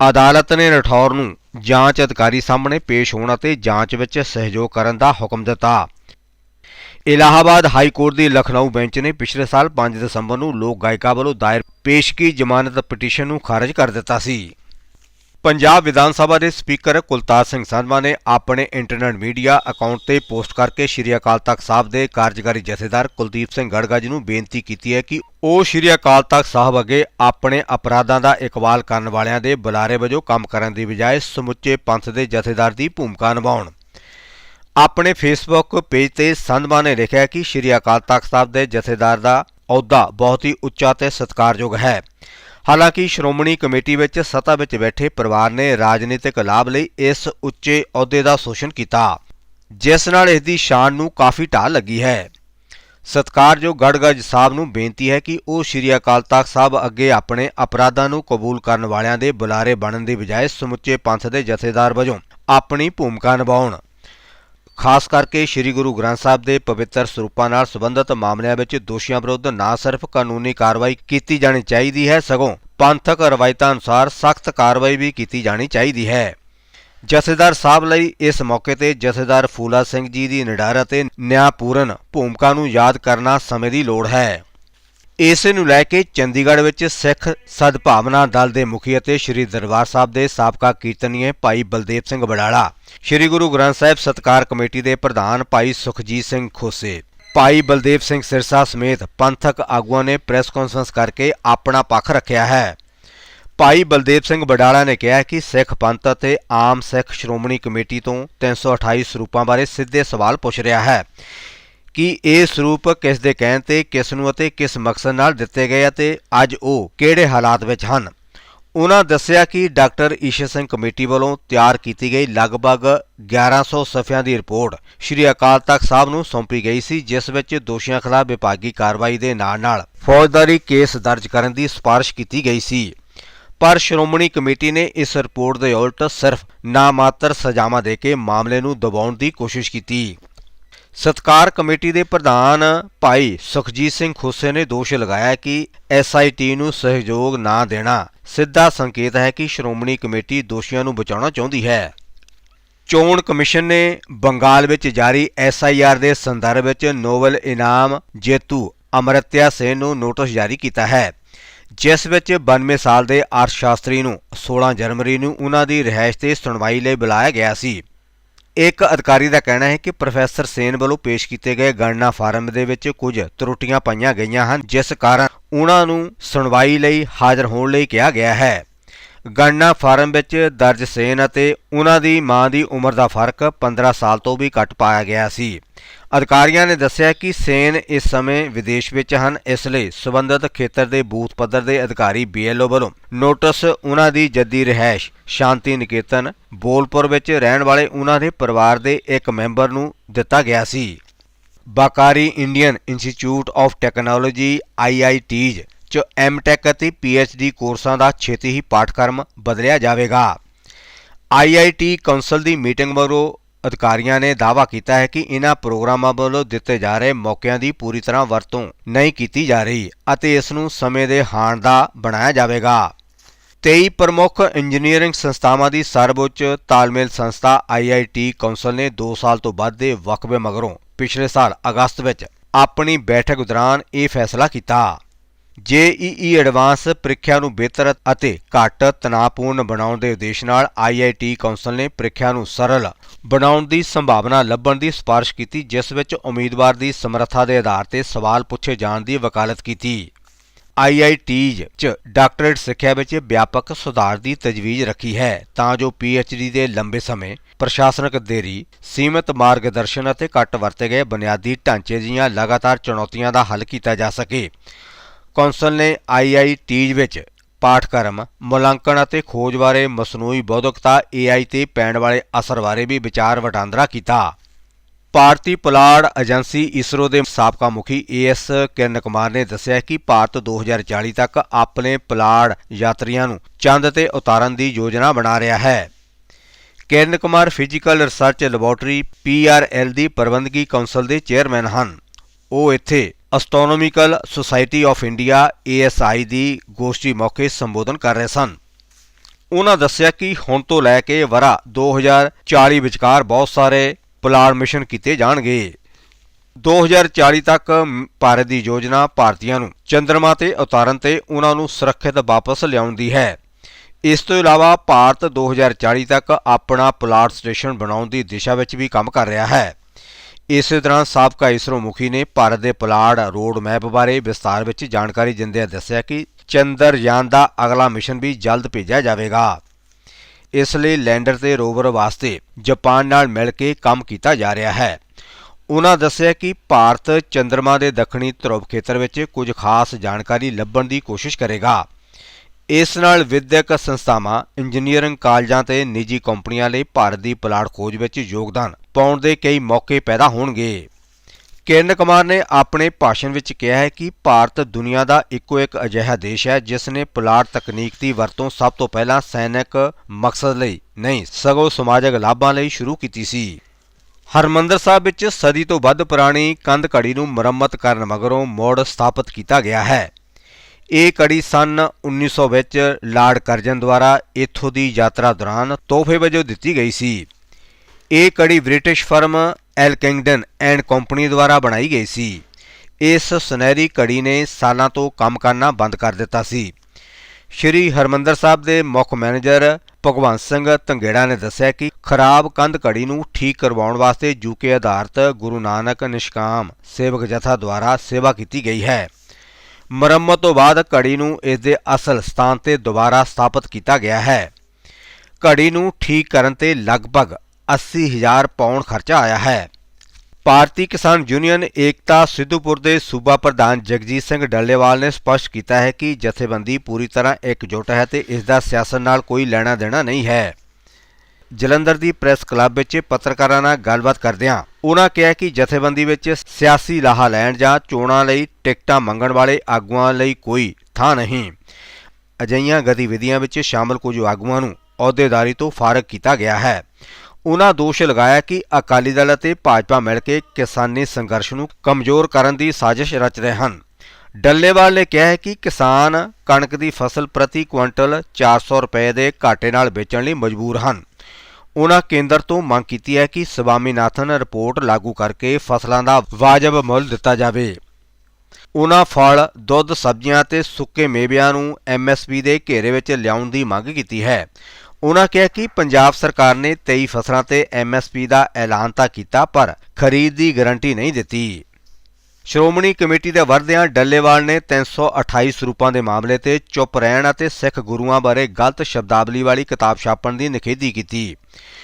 ਅਦਾਲਤ ਨੇ ਰਠੌਰ ਨੂੰ ਜਾਂਚ ਅਧਿਕਾਰੀ ਸਾਹਮਣੇ ਪੇਸ਼ ਹੋਣ ਅਤੇ ਜਾਂਚ ਵਿੱਚ ਸਹਿਯੋਗ ਕਰਨ ਦਾ ਹੁਕਮ ਦਿੱਤਾ। ਇਲਾਹਾਬਾਦ ਹਾਈ ਕੋਰਟ ਦੀ ਲਖਨਊ ਬੈਂਚ ਨੇ ਪਿਛਲੇ ਸਾਲ 5 ਦਸੰਬਰ ਨੂੰ ਲੋਕ ਗਾਇਕਾ ਵੱਲੋਂ ਦਾਇਰ ਪੇਸ਼ਗੀ ਜ਼ਮਾਨਤ ਪਟੀਸ਼ਨ ਨੂੰ ਖਾਰਜ ਕਰ ਦਿੱਤਾ ਸੀ। ਪੰਜਾਬ ਵਿਧਾਨ ਸਭਾ ਦੇ ਸਪੀਕਰ ਕੁਲਤਾਰ ਸਿੰਘ ਸੰਧਵਾ ਨੇ ਆਪਣੇ ਇੰਟਰਨੈਟ ਮੀਡੀਆ ਅਕਾਊਂਟ ਤੇ ਪੋਸਟ ਕਰਕੇ ਸ਼੍ਰੀ ਅਕਾਲ ਤਖਤ ਸਾਹਿਬ ਦੇ ਕਾਰਜਕਾਰੀ ਜਥੇਦਾਰ ਕੁਲਦੀਪ ਸਿੰਘ ਗੜਗਾ ਜੀ ਨੂੰ ਬੇਨਤੀ ਕੀਤੀ ਹੈ ਕਿ ਉਹ ਸ਼੍ਰੀ ਅਕਾਲ ਤਖਤ ਸਾਹਿਬ ਅੱਗੇ ਆਪਣੇ ਅਪਰਾਧਾਂ ਦਾ ਇਕਬਾਲ ਕਰਨ ਵਾਲਿਆਂ ਦੇ ਬੁਲਾਰੇ ਵਜੋਂ ਕੰਮ ਕਰਨ ਦੀ ਬਜਾਏ ਸਮੁੱਚੇ ਪੰਥ ਦੇ ਜਥੇਦਾਰ ਦੀ ਭੂਮਿਕਾ ਨਿਭਾਉਣ। ਆਪਣੇ ਫੇਸਬੁੱਕ ਪੇਜ ਤੇ ਸੰਧਮਾ ਨੇ ਲਿਖਿਆ ਕਿ ਸ਼੍ਰੀ ਅਕਾਲ ਤਖਤ ਸਾਹਿਬ ਦੇ ਜਥੇਦਾਰ ਦਾ ਅਹੁਦਾ ਬਹੁਤ ਹੀ ਉੱਚਾ ਤੇ ਸਤਿਕਾਰਯੋਗ ਹੈ। ਹਾਲਾਂਕਿ ਸ਼੍ਰੋਮਣੀ ਕਮੇਟੀ ਵਿੱਚ ਸੱਤਾ ਵਿੱਚ ਬੈਠੇ ਪਰਿਵਾਰ ਨੇ ਰਾਜਨੀਤਿਕ ਲਾਭ ਲਈ ਇਸ ਉੱਚੇ ਅਹੁਦੇ ਦਾ ਸ਼ੋਸ਼ਣ ਕੀਤਾ, ਜਿਸ ਨਾਲ ਇਸ ਦੀ ਸ਼ਾਨ ਨੂੰ ਕਾਫੀ ਢਾਹ ਲੱਗੀ ਹੈ। ਸਤਿਕਾਰਯੋਗ ਗੜਗੜ ਸਾਹਿਬ ਨੂੰ ਬੇਨਤੀ ਹੈ ਕਿ ਉਹ ਸ਼੍ਰੀ ਅਕਾਲ ਤਖਤ ਸਾਹਿਬ ਅੱਗੇ ਆਪਣੇ ਅਪਰਾਧਾਂ ਨੂੰ ਕਬੂਲ ਕਰਨ ਵਾਲਿਆਂ ਦੇ ਬੁਲਾਰੇ ਬਣਨ ਦੀ ਬਜਾਏ ਸਮੁੱਚੇ ਪੰਥ ਦੇ ਜਥੇਦਾਰ ਵਜੋਂ ਆਪਣੀ ਭੂਮਿਕਾ ਨਿਭਾਉਣ। ਖਾਸ ਕਰਕੇ ਸ੍ਰੀ ਗੁਰੂ ਗ੍ਰੰਥ ਸਾਹਿਬ ਦੇ ਪਵਿੱਤਰ ਸਰੂਪਾਂ ਨਾਲ ਸੰਬੰਧਿਤ ਮਾਮਲਿਆਂ ਵਿੱਚ ਦੋਸ਼ੀਆਂ ਵਿਰੁੱਧ ਨਾ ਸਿਰਫ ਕਾਨੂੰਨੀ ਕਾਰਵਾਈ ਕੀਤੀ ਜਾਣੀ ਚਾਹੀਦੀ ਹੈ, ਸਗੋਂ ਪੰਥਕ ਰਵਾਇਤਾਂ ਅਨੁਸਾਰ ਸਖਤ ਕਾਰਵਾਈ ਵੀ ਕੀਤੀ ਜਾਣੀ ਚਾਹੀਦੀ ਹੈ। ਜਥੇਦਾਰ ਸਾਹਿਬ ਲਈ ਇਸ ਮੌਕੇ ਤੇ ਜਥੇਦਾਰ ਫੂਲਾ ਸਿੰਘ ਜੀ ਦੀ ਨਿਡਰ ਅਤੇ ਨਿਆਂਪੂਰਨ ਭੂਮਿਕਾ ਨੂੰ ਯਾਦ ਕਰਨਾ ਸਮੇਂ ਦੀ ਲੋੜ ਹੈ। ਇਸੇ ਨੂੰ ਲੈ ਕੇ ਚੰਡੀਗੜ੍ਹ ਵਿੱਚ ਸਿੱਖ ਸਦਭਾਵਨਾ ਦਲ ਦੇ ਮੁਖੀ ਅਤੇ ਸ੍ਰੀ ਦਰਬਾਰ ਸਾਹਿਬ ਦੇ ਸਾਬਕਾ ਕੀਰਤਨੀਏ ਭਾਈ ਬਲਦੇਵ ਸਿੰਘ ਬਡਾਲਾ ਸ੍ਰੀ ਗੁਰੂ ਗ੍ਰੰਥ ਸਾਹਿਬ ਸਤਕਾਰ ਕਮੇਟੀ ਦੇ ਪ੍ਰਧਾਨ ਭਾਈ ਸੁਖਜੀਤ ਸਿੰਘ ਖੋਸੇ, ਭਾਈ ਬਲਦੇਵ ਸਿੰਘ ਸਿਰਸਾ ਸਮੇਤ ਪੰਥਕ ਆਗੂਆਂ ਨੇ ਪ੍ਰੈਸ ਕਾਨਫਰੰਸ ਕਰਕੇ ਆਪਣਾ ਪੱਖ ਰੱਖਿਆ ਹੈ। ਭਾਈ ਬਲਦੇਵ ਸਿੰਘ ਬਡਾਲਾ ਨੇ ਕਿਹਾ ਕਿ ਸਿੱਖ ਪੰਥ ਅਤੇ ਆਮ ਸਿੱਖ ਸ਼੍ਰੋਮਣੀ ਕਮੇਟੀ ਤੋਂ 328 ਸਰੂਪਾਂ ਬਾਰੇ ਸਿੱਧੇ ਸਵਾਲ ਪੁੱਛ ਰਿਹਾ ਹੈ। ਕਿ ਇਹ ਸਰੂਪ ਕਿਸ ਦੇ ਕਹਿਣ ਤੇ, ਕਿਸ ਨੂੰ ਅਤੇ ਕਿਸ ਮਕਸਦ ਨਾਲ ਦਿੱਤੇ ਗਏ ਅਤੇ ਅੱਜ ਉਹ ਕਿਹੜੇ ਹਾਲਾਤ ਵਿੱਚ ਹਨ? ਉਹਨਾਂ ਦੱਸਿਆ ਕਿ ਡਾਕਟਰ ਈਸ਼ਰ ਸਿੰਘ ਕਮੇਟੀ ਵੱਲੋਂ ਤਿਆਰ ਕੀਤੀ ਗਈ ਲਗਭਗ 1100 ਸਫ਼ਿਆਂ ਦੀ ਰਿਪੋਰਟ ਸ਼੍ਰੀ ਅਕਾਲ ਤਖਤ ਸਾਹਿਬ ਨੂੰ ਸੌਂਪੀ ਗਈ ਸੀ, ਜਿਸ ਵਿੱਚ ਦੋਸ਼ੀਆਂ ਖਿਲਾਫ ਵਿਭਾਗੀ ਕਾਰਵਾਈ ਦੇ ਨਾਲ-ਨਾਲ ਫੌਜਦਾਰੀ ਕੇਸ ਦਰਜ ਕਰਨ ਦੀ ਸਿਫਾਰਿਸ਼ ਕੀਤੀ ਗਈ ਸੀ। ਪਰ ਸ਼੍ਰੋਮਣੀ ਕਮੇਟੀ ਨੇ ਇਸ ਰਿਪੋਰਟ ਦੇ ਉਲਟ ਸਿਰਫ ਨਾਮਾਤਰ ਸਜ਼ਾਵਾਂ ਦੇ ਕੇ ਮਾਮਲੇ ਨੂੰ ਦਬਾਉਣ ਦੀ ਕੋਸ਼ਿਸ਼ ਕੀਤੀ। ਸਤਕਾਰ ਕਮੇਟੀ ਦੇ ਪ੍ਰਧਾਨ ਭਾਈ ਸੁਖਜੀਤ ਸਿੰਘ ਖੋਸੇ ਨੇ ਦੋਸ਼ ਲਗਾਇਆ ਕਿ ਐਸਆਈਟੀ ਨੂੰ ਸਹਿਯੋਗ ਨਾ ਦੇਣਾ ਸਿੱਧਾ ਸੰਕੇਤ ਹੈ ਕਿ ਸ਼੍ਰੋਮਣੀ ਕਮੇਟੀ ਦੋਸ਼ੀਆਂ ਨੂੰ ਬਚਾਉਣਾ ਚਾਹੁੰਦੀ ਹੈ। ਚੋਣ ਕਮਿਸ਼ਨ ਨੇ ਬੰਗਾਲ ਵਿੱਚ ਜਾਰੀ ਐਸਆਈਆਰ ਦੇ ਸੰਦਰਭ ਵਿੱਚ ਨੋਬਲ ਇਨਾਮ ਜੇਤੂ ਅਮਰਤਿਆ ਸੇਨ ਨੂੰ ਨੋਟਿਸ ਜਾਰੀ ਕੀਤਾ ਹੈ, ਜਿਸ ਵਿੱਚ 92 ਸਾਲ ਦੇ ਅਰਥ ਸ਼ਾਸਤਰੀ ਨੂੰ 16 ਜਨਵਰੀ ਨੂੰ ਉਹਨਾਂ ਦੀ ਰਿਹਾਇਸ਼ ਤੇ ਸੁਣਵਾਈ ਲਈ ਬੁਲਾਇਆ ਗਿਆ ਸੀ। ਇੱਕ ਅਧਿਕਾਰੀ ਦਾ ਕਹਿਣਾ ਹੈ ਕਿ ਪ੍ਰੋਫੈਸਰ ਸੇਨ ਵੱਲੋਂ ਪੇਸ਼ ਕੀਤੇ ਗਏ ਗਣਨਾ ਫਾਰਮ ਦੇ ਵਿੱਚ ਕੁਝ ਤਰੁੱਟੀਆਂ ਪਾਈਆਂ ਗਈਆਂ ਹਨ, ਜਿਸ ਕਾਰਨ ਉਹਨਾਂ ਨੂੰ ਸੁਣਵਾਈ ਲਈ ਹਾਜ਼ਰ ਹੋਣ ਲਈ ਕਿਹਾ ਗਿਆ ਹੈ। ਗਣਨਾ ਫਾਰਮ ਵਿੱਚ ਦਰਜ ਸੇਨ ਅਤੇ ਉਹਨਾਂ ਦੀ ਮਾਂ ਦੀ ਉਮਰ ਦਾ ਫ਼ਰਕ 15 ਸਾਲ ਤੋਂ ਵੀ ਘੱਟ ਪਾਇਆ ਗਿਆ ਸੀ। ਅਧਿਕਾਰੀਆਂ ਨੇ ਦੱਸਿਆ ਕਿ ਸੇਨ ਇਸ ਸਮੇਂ ਵਿਦੇਸ਼ ਵਿੱਚ ਹਨ, ਇਸ ਲਈ ਸਬੰਧਤ ਖੇਤਰ ਦੇ ਬੂਥ ਪੱਧਰ ਦੇ ਅਧਿਕਾਰੀ ਬੀਐਲਓ ਵੱਲੋਂ ਨੋਟਿਸ ਉਹਨਾਂ ਦੀ ਜੱਦੀ ਰਿਹਾਇਸ਼, ਸ਼ਾਂਤੀ ਨਿਕੇਤਨ, ਬੋਲਪੁਰ ਵਿੱਚ ਰਹਿਣ ਵਾਲੇ ਉਹਨਾਂ ਦੇ ਪਰਿਵਾਰ ਦੇ ਇੱਕ ਮੈਂਬਰ ਨੂੰ ਦਿੱਤਾ ਗਿਆ ਸੀ। ਬਾਕਾਰੀ Indian Institute of Technology IITs ਚ ਐਮਟੈਕ ਅਤੇ ਪੀਐਚਡੀ ਕੋਰਸਾਂ ਦਾ ਛੇਤੀ ਹੀ ਪਾਠਕ੍ਰਮ ਬਦਲਿਆ ਜਾਵੇਗਾ। ਆਈਆਈਟੀ ਕੌਂਸਲ ਦੀ ਮੀਟਿੰਗ ਮਗਰੋਂ ਅਧਿਕਾਰੀਆਂ ਨੇ ਦਾਅਵਾ ਕੀਤਾ ਹੈ ਕਿ ਇਹਨਾਂ ਪ੍ਰੋਗਰਾਮਾਂ ਵੱਲੋਂ ਦਿੱਤੇ ਜਾ ਰਹੇ ਮੌਕਿਆਂ ਦੀ ਪੂਰੀ ਤਰ੍ਹਾਂ ਵਰਤੋਂ ਨਹੀਂ ਕੀਤੀ ਜਾ ਰਹੀ ਅਤੇ ਇਸ ਨੂੰ ਸਮੇਂ ਦੇ ਹਾਣ ਦਾ ਬਣਾਇਆ ਜਾਵੇਗਾ। 23 ਪ੍ਰਮੁੱਖ ਇੰਜੀਨੀਅਰਿੰਗ ਸੰਸਥਾਵਾਂ ਦੀ ਸਰਵਉੱਚ ਤਾਲਮੇਲ ਸੰਸਥਾ ਆਈਆਈਟੀ ਕੌਂਸਲ ਨੇ 2 ਸਾਲ ਤੋਂ ਵੱਧ ਦੇ ਵਕਫੇ ਮਗਰੋਂ ਪਿਛਲੇ ਸਾਲ ਅਗਸਤ ਵਿੱਚ ਆਪਣੀ ਬੈਠਕ ਦੌਰਾਨ ਇਹ ਫੈਸਲਾ ਕੀਤਾ। ਜੇਈਈ ਐਡਵਾਂਸ ਪ੍ਰੀਖਿਆ ਨੂੰ ਬਿਹਤਰ ਅਤੇ ਘੱਟ ਤਣਾਅਪੂਰਨ ਬਣਾਉਣ ਦੇ ਉਦੇਸ਼ ਨਾਲ ਆਈਆਈਟੀ ਕੌਂਸਲ ਨੇ ਪ੍ਰੀਖਿਆ ਨੂੰ ਸਰਲ ਬਣਾਉਣ ਦੀ ਸੰਭਾਵਨਾ ਲੱਭਣ ਦੀ ਸਿਫਾਰਿਸ਼ ਕੀਤੀ, ਜਿਸ ਵਿੱਚ ਉਮੀਦਵਾਰ ਦੀ ਸਮਰੱਥਾ ਦੇ ਆਧਾਰ ਤੇ ਸਵਾਲ ਪੁੱਛੇ ਜਾਣ ਦੀ ਵਕਾਲਤ ਕੀਤੀ। ਆਈਆਈਟੀਜ਼ ਚ ਡਾਕਟਰੇਟ ਸਿੱਖਿਆ ਵਿੱਚ ਵਿਆਪਕ ਸੁਧਾਰ ਦੀ ਤਜਵੀਜ਼ ਰੱਖੀ ਹੈ, ਤਾਂ ਜੋ ਪੀਐਚਡੀ ਦੇ ਲੰਬੇ ਸਮੇਂ, ਪ੍ਰਸ਼ਾਸਨਿਕ ਦੇਰੀ, ਸੀਮਿਤ ਮਾਰਗਦਰਸ਼ਨ ਅਤੇ ਘੱਟ ਵਰਤੇ ਗਏ ਬੁਨਿਆਦੀ ਢਾਂਚੇ ਦੀਆਂ ਲਗਾਤਾਰ ਚੁਣੌਤੀਆਂ ਦਾ ਹੱਲ ਕੀਤਾ ਜਾ ਸਕੇ। ਕੌਂਸਲ ਨੇ ਆਈਆਈਟੀਜ਼ ਵਿੱਚ ਪਾਠਕ੍ਰਮ, ਮੁਲਾਂਕਣ ਅਤੇ ਖੋਜ ਬਾਰੇ ਮਸਨੂਈ ਬੌਧਿਕਤਾ AI ਤੇ ਪੈਣ ਵਾਲੇ ਅਸਰ ਬਾਰੇ ਵੀ ਵਿਚਾਰ ਵਟਾਂਦਰਾ ਕੀਤਾ। ਭਾਰਤੀ ਪੁਲਾੜ ਏਜੰਸੀ ਇਸਰੋ ਦੇ ਸਾਬਕਾ ਮੁਖੀ ਏਐਸ ਕਿਰਨ ਕੁਮਾਰ ਨੇ ਦੱਸਿਆ ਕਿ ਭਾਰਤ 2040 ਤੱਕ ਆਪਣੇ ਪੁਲਾੜ ਯਾਤਰੀਆਂ ਨੂੰ ਚੰਦ ਤੇ ਉਤਾਰਨ ਦੀ ਯੋਜਨਾ ਬਣਾ ਰਿਹਾ ਹੈ। Kiran Kumar Physical research laboratory PRL ਦੀ ਪ੍ਰਬੰਧਕੀ ਕੌਂਸਲ ਦੇ ਚੇਅਰਮੈਨ ਹਨ। ਉਹ ਇੱਥੇ Astronomical Society of India ASI ਦੀ ਗੋਸ਼ਟੀ ਮੌਕੇ ਸੰਬੋਧਨ ਕਰ ਰਹੇ ਸਨ। ਉਹਨਾਂ ਦੱਸਿਆ ਕਿ ਹੁਣ ਤੋਂ ਲੈ ਕੇ ਵਰਾ 2040 ਵਿਚਕਾਰ ਬਹੁਤ ਸਾਰੇ ਪੁਲਾੜ ਮਿਸ਼ਨ ਕੀਤੇ ਜਾਣਗੇ। 2040 ਤੱਕ ਭਾਰਤ ਦੀ ਯੋਜਨਾ ਭਾਰਤੀਆਂ ਨੂੰ ਚੰ드ਰਮਾ ਤੇ ਉਤਾਰਨ ਤੇ ਉਹਨਾਂ ਨੂੰ ਸੁਰੱਖਿਅਤ ਵਾਪਸ ਲਿਆਉਣ ਦੀ ਹੈ। ਇਸ ਤੋਂ ਇਲਾਵਾ ਭਾਰਤ 2040 ਤੱਕ ਆਪਣਾ ਪੁਲਾੜ ਸਟੇਸ਼ਨ ਬਣਾਉਣ ਦੀ ਦਿਸ਼ਾ ਵਿੱਚ ਵੀ ਕੰਮ ਕਰ ਰਿਹਾ ਹੈ। ਇਸੇ ਦੌਰਾਨ ਸਾਬਕਾ ਇਸਰੋ ਮੁਖੀ ਨੇ ਭਾਰਤ ਦੇ ਪਲਾੜ ਰੋਡ ਮੈਪ ਬਾਰੇ ਵਿਸਤਾਰ ਵਿੱਚ ਜਾਣਕਾਰੀ ਦਿੰਦਿਆਂ ਦੱਸਿਆ ਕਿ ਚੰਦਰਯਾਨ ਦਾ ਅਗਲਾ ਮਿਸ਼ਨ ਵੀ ਜਲਦ ਭੇਜਿਆ ਜਾਵੇਗਾ। ਇਸ ਲਈ ਲੈਂਡਰ ਤੇ ਰੋਵਰ ਵਾਸਤੇ ਜਾਪਾਨ ਨਾਲ ਮਿਲ ਕੇ ਕੰਮ ਕੀਤਾ ਜਾ ਰਿਹਾ ਹੈ। ਉਹਨਾਂ ਦੱਸਿਆ ਕਿ ਭਾਰਤ ਚੰ드ਰਮਾ ਦੇ ਦੱਖਣੀ ਧਰੁਵ ਖੇਤਰ ਵਿੱਚ ਕੁਝ ਖਾਸ ਜਾਣਕਾਰੀ ਲੱਭਣ ਦੀ ਕੋਸ਼ਿਸ਼ ਕਰੇਗਾ। ਇਸ ਨਾਲ ਵਿਦਿਅਕ ਸੰਸਥਾਵਾਂ, ਇੰਜੀਨੀਅਰਿੰਗ ਕਾਲਜਾਂ ਤੇ ਨਿੱਜੀ ਕੰਪਨੀਆਂ ਲਈ ਭਾਰਤ ਦੀ ਪੁਲਾੜ ਖੋਜ ਵਿੱਚ ਯੋਗਦਾਨ ਪਾਉਣ ਦੇ ਕਈ ਮੌਕੇ ਪੈਦਾ ਹੋਣਗੇ। ਕਿਰਨ ਕੁਮਾਰ ਨੇ ਆਪਣੇ ਭਾਸ਼ਣ ਵਿੱਚ ਕਿਹਾ ਹੈ ਕਿ ਭਾਰਤ ਦੁਨੀਆ ਦਾ ਇੱਕੋ ਇੱਕ ਅਜਿਹਾ ਦੇਸ਼ ਹੈ, ਜਿਸ ਨੇ ਪਲਾਟ ਤਕਨੀਕ ਦੀ ਵਰਤੋਂ ਸਭ ਤੋਂ ਪਹਿਲਾਂ ਸੈਨਿਕ ਮਕਸਦ ਲਈ ਨਹੀਂ, ਸਗੋਂ ਸਮਾਜਿਕ ਲਾਭਾਂ ਲਈ ਸ਼ੁਰੂ ਕੀਤੀ ਸੀ। ਹਰਮੰਦਰ ਸਾਹਿਬ ਵਿੱਚ ਸਦੀ ਤੋਂ ਵੱਧ ਪੁਰਾਣੀ ਕੰਧ ਘੜੀ ਨੂੰ ਮੁਰੰਮਤ ਕਰਨ ਮਗਰੋਂ ਮੋੜ ਸਥਾਪਿਤ ਕੀਤਾ ਗਿਆ ਹੈ। ਇਹ ਕੜੀ ਸਨ 1900 ਵਿੱਚ ਲਾਰਡ ਕਰਜਨ ਦੁਆਰਾ ਇੱਥੋਂ ਦੀ ਯਾਤਰਾ ਦੌਰਾਨ ਤੋਹਫੇ ਵਜੋਂ ਦਿੱਤੀ ਗਈ ਸੀ। ਇਹ ਕੜੀ ਬ੍ਰਿਟਿਸ਼ ਫਰਮ ਐਲਕਿੰਗਡਨ ਐਂਡ ਕੰਪਨੀ ਦੁਆਰਾ ਬਣਾਈ ਗਈ ਸੀ। ਇਸ ਸੁਨਹਿਰੀ ਕੜੀ ਨੇ ਸਾਲਾਂ ਤੋਂ ਕੰਮ ਕਰਨਾ ਬੰਦ ਕਰ ਦਿੱਤਾ ਸੀ। ਸ਼੍ਰੀ ਹਰਮੰਦਰ ਸਾਹਿਬ ਦੇ ਮੁੱਖ ਮੈਨੇਜਰ ਭਗਵੰਤ ਸਿੰਘ ਧੰਗੇੜਾ ਨੇ ਦੱਸਿਆ ਕਿ ਖਰਾਬ ਕੰਧ ਘੜੀ ਨੂੰ ਠੀਕ ਕਰਵਾਉਣ ਵਾਸਤੇ ਯੂਕੇ ਆਧਾਰਿਤ ਗੁਰੂ ਨਾਨਕ ਨਿਸ਼ਕਾਮ ਸੇਵਕ ਜਥਾ ਦੁਆਰਾ ਸੇਵਾ ਕੀਤੀ ਗਈ ਹੈ। ਮੁਰੰਮਤ ਤੋਂ ਬਾਅਦ ਘੜੀ ਨੂੰ ਇਸ ਦੇ ਅਸਲ ਸਥਾਨ ਤੇ ਦੁਬਾਰਾ ਸਥਾਪਿਤ ਕੀਤਾ ਗਿਆ ਹੈ। ਘੜੀ ਨੂੰ ਠੀਕ ਕਰਨ ਤੇ ਲਗਭਗ 80000 ਪਾਉਣ ਖਰਚਾ ਆਇਆ ਹੈ। ਭਾਰਤੀ ਕਿਸਾਨ ਯੂਨੀਅਨ ਏਕਤਾ ਸਿੱਧੂਪੁਰ ਦੇ ਸੂਬਾ ਪ੍ਰਧਾਨ ਜਗਜੀਤ ਸਿੰਘ ਡੱਲੇਵਾਲ ਨੇ ਸਪਸ਼ਟ ਕੀਤਾ ਹੈ ਕਿ ਜਥੇਬੰਦੀ ਪੂਰੀ ਤਰ੍ਹਾਂ ਇਕਜੁੱਟ ਹੈ ਤੇ ਇਸ ਦਾ ਸਿਆਸਤ ਨਾਲ ਕੋਈ ਲੈਣਾ ਦੇਣਾ ਨਹੀਂ ਹੈ। ਜਲੰਧਰ ਦੀ ਪ੍ਰੈਸ ਕਲੱਬ ਵਿੱਚ ਪੱਤਰਕਾਰਾਂ ਨਾਲ ਗੱਲਬਾਤ ਕਰਦਿਆਂ ਉਹਨਾਂ ਕਿਹਾ ਕਿ ਜਥੇਬੰਦੀ ਵਿੱਚ ਸਿਆਸੀ ਲਾਹਾ ਲੈਣ ਜਾਂ ਚੋਣਾਂ ਲਈ ਟਿਕਟਾਂ ਮੰਗਣ ਵਾਲੇ ਆਗੂਆਂ ਲਈ ਕੋਈ ਥਾਂ ਨਹੀਂ। ਅਜਿਹੀਆਂ ਗਤੀਵਿਧੀਆਂ ਵਿੱਚ ਸ਼ਾਮਲ ਕੁਝ ਆਗੂਆਂ ਨੂੰ ਅਹੁਦੇਦਾਰੀ ਤੋਂ ਫਾਰਗ ਕੀਤਾ ਗਿਆ ਹੈ। ਉਹਨਾਂ ਦੋਸ਼ ਲਗਾਇਆ ਕਿ ਅਕਾਲੀ ਦਲ ਅਤੇ ਭਾਜਪਾ ਮਿਲ ਕੇ ਕਿਸਾਨੀ ਸੰਘਰਸ਼ ਨੂੰ ਕਮਜ਼ੋਰ ਕਰਨ ਦੀ ਸਾਜ਼ਿਸ਼ ਰਚ ਰਹੇ ਹਨ। ਡੱਲੇਵਾਲ ਨੇ ਕਿਹਾ ਕਿ ਕਿਸਾਨ ਕਣਕ ਦੀ ਫਸਲ ਪ੍ਰਤੀ ਕੁਇੰਟਲ 400 ਰੁਪਏ ਦੇ ਘਾਟੇ ਨਾਲ ਵੇਚਣ ਲਈ ਮਜਬੂਰ ਹਨ। ਉਨ੍ਹਾਂ ਕੇਂਦਰ ਤੋਂ ਮੰਗ ਕੀਤੀ ਹੈ ਕਿ ਸਵਾਮੀਨਾਥਨ ਰਿਪੋਰਟ ਲਾਗੂ ਕਰਕੇ ਫਸਲਾਂ ਦਾ ਵਾਜਬ ਮੁੱਲ ਦਿੱਤਾ ਜਾਵੇ। ਉਹਨਾਂ ਫਲ, ਦੁੱਧ, ਸਬਜ਼ੀਆਂ ਤੇ ਸੁੱਕੇ ਮੇਵਿਆਂ ਨੂੰ ਐਮਐਸਪੀ ਦੇ ਘੇਰੇ ਵਿੱਚ ਲਿਆਉਣ ਦੀ ਮੰਗ ਕੀਤੀ ਹੈ। ਉਨ੍ਹਾਂ ਕਿਹਾ ਕਿ ਪੰਜਾਬ ਸਰਕਾਰ ਨੇ 23 ਫਸਲਾਂ ਤੇ ਐਮਐਸਪੀ ਦਾ ਐਲਾਨ ਤਾਂ ਕੀਤਾ, ਪਰ ਖਰੀਦ ਦੀ ਗਾਰੰਟੀ ਨਹੀਂ ਦਿੱਤੀ। ਸ਼੍ਰੋਮਣੀ ਕਮੇਟੀ ਦੇ ਵਰਦਿਆਂ ਡੱਲੇਵਾਲ ਨੇ 328 ਸਰੂਪਾਂ ਦੇ ਮਾਮਲੇ ਤੇ ਚੁੱਪ ਰਹਿਣ ਅਤੇ ਸਿੱਖ ਗੁਰੂਆਂ ਬਾਰੇ ਗਲਤ ਸ਼ਬਦਾਵਲੀ ਵਾਲੀ ਕਿਤਾਬ ਛਾਪਣ ਦੀ ਨਿਖੇਧੀ ਕੀਤੀ।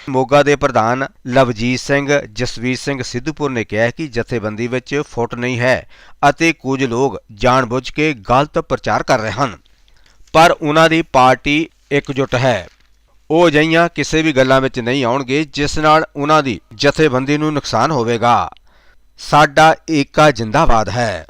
ਮੋਗਾ ਦੇ ਪ੍ਰਧਾਨ ਲਵਜੀਤ ਸਿੰਘ ਜਸਵੀਰ ਸਿੰਘ ਸਿੱਧੂਪੁਰ ਨੇ ਕਿਹਾ ਕਿ ਜਥੇਬੰਦੀ ਵਿੱਚ ਫੁੱਟ ਨਹੀਂ ਹੈ ਅਤੇ ਕੁਝ ਲੋਕ ਜਾਣਬੁੱਝ ਕੇ ਗਲਤ ਪ੍ਰਚਾਰ ਕਰ ਰਹੇ ਹਨ। ਪਰ ਉਹਨਾਂ ਦੀ ਪਾਰਟੀ ਇਕਜੁੱਟ ਹੈ। ਉਹ ਅਜਿਹੀਆਂ ਕਿਸੇ ਵੀ ਗੱਲਾਂ ਵਿੱਚ ਨਹੀਂ ਆਉਣਗੇ, ਜਿਸ ਨਾਲ ਉਹਨਾਂ ਦੀ ਜਥੇਬੰਦੀ ਨੂੰ ਨੁਕਸਾਨ ਹੋਵੇਗਾ। ਸਾਡਾ ਏਕਾ ਜਿੰਦਾਬਾਦ ਹੈ।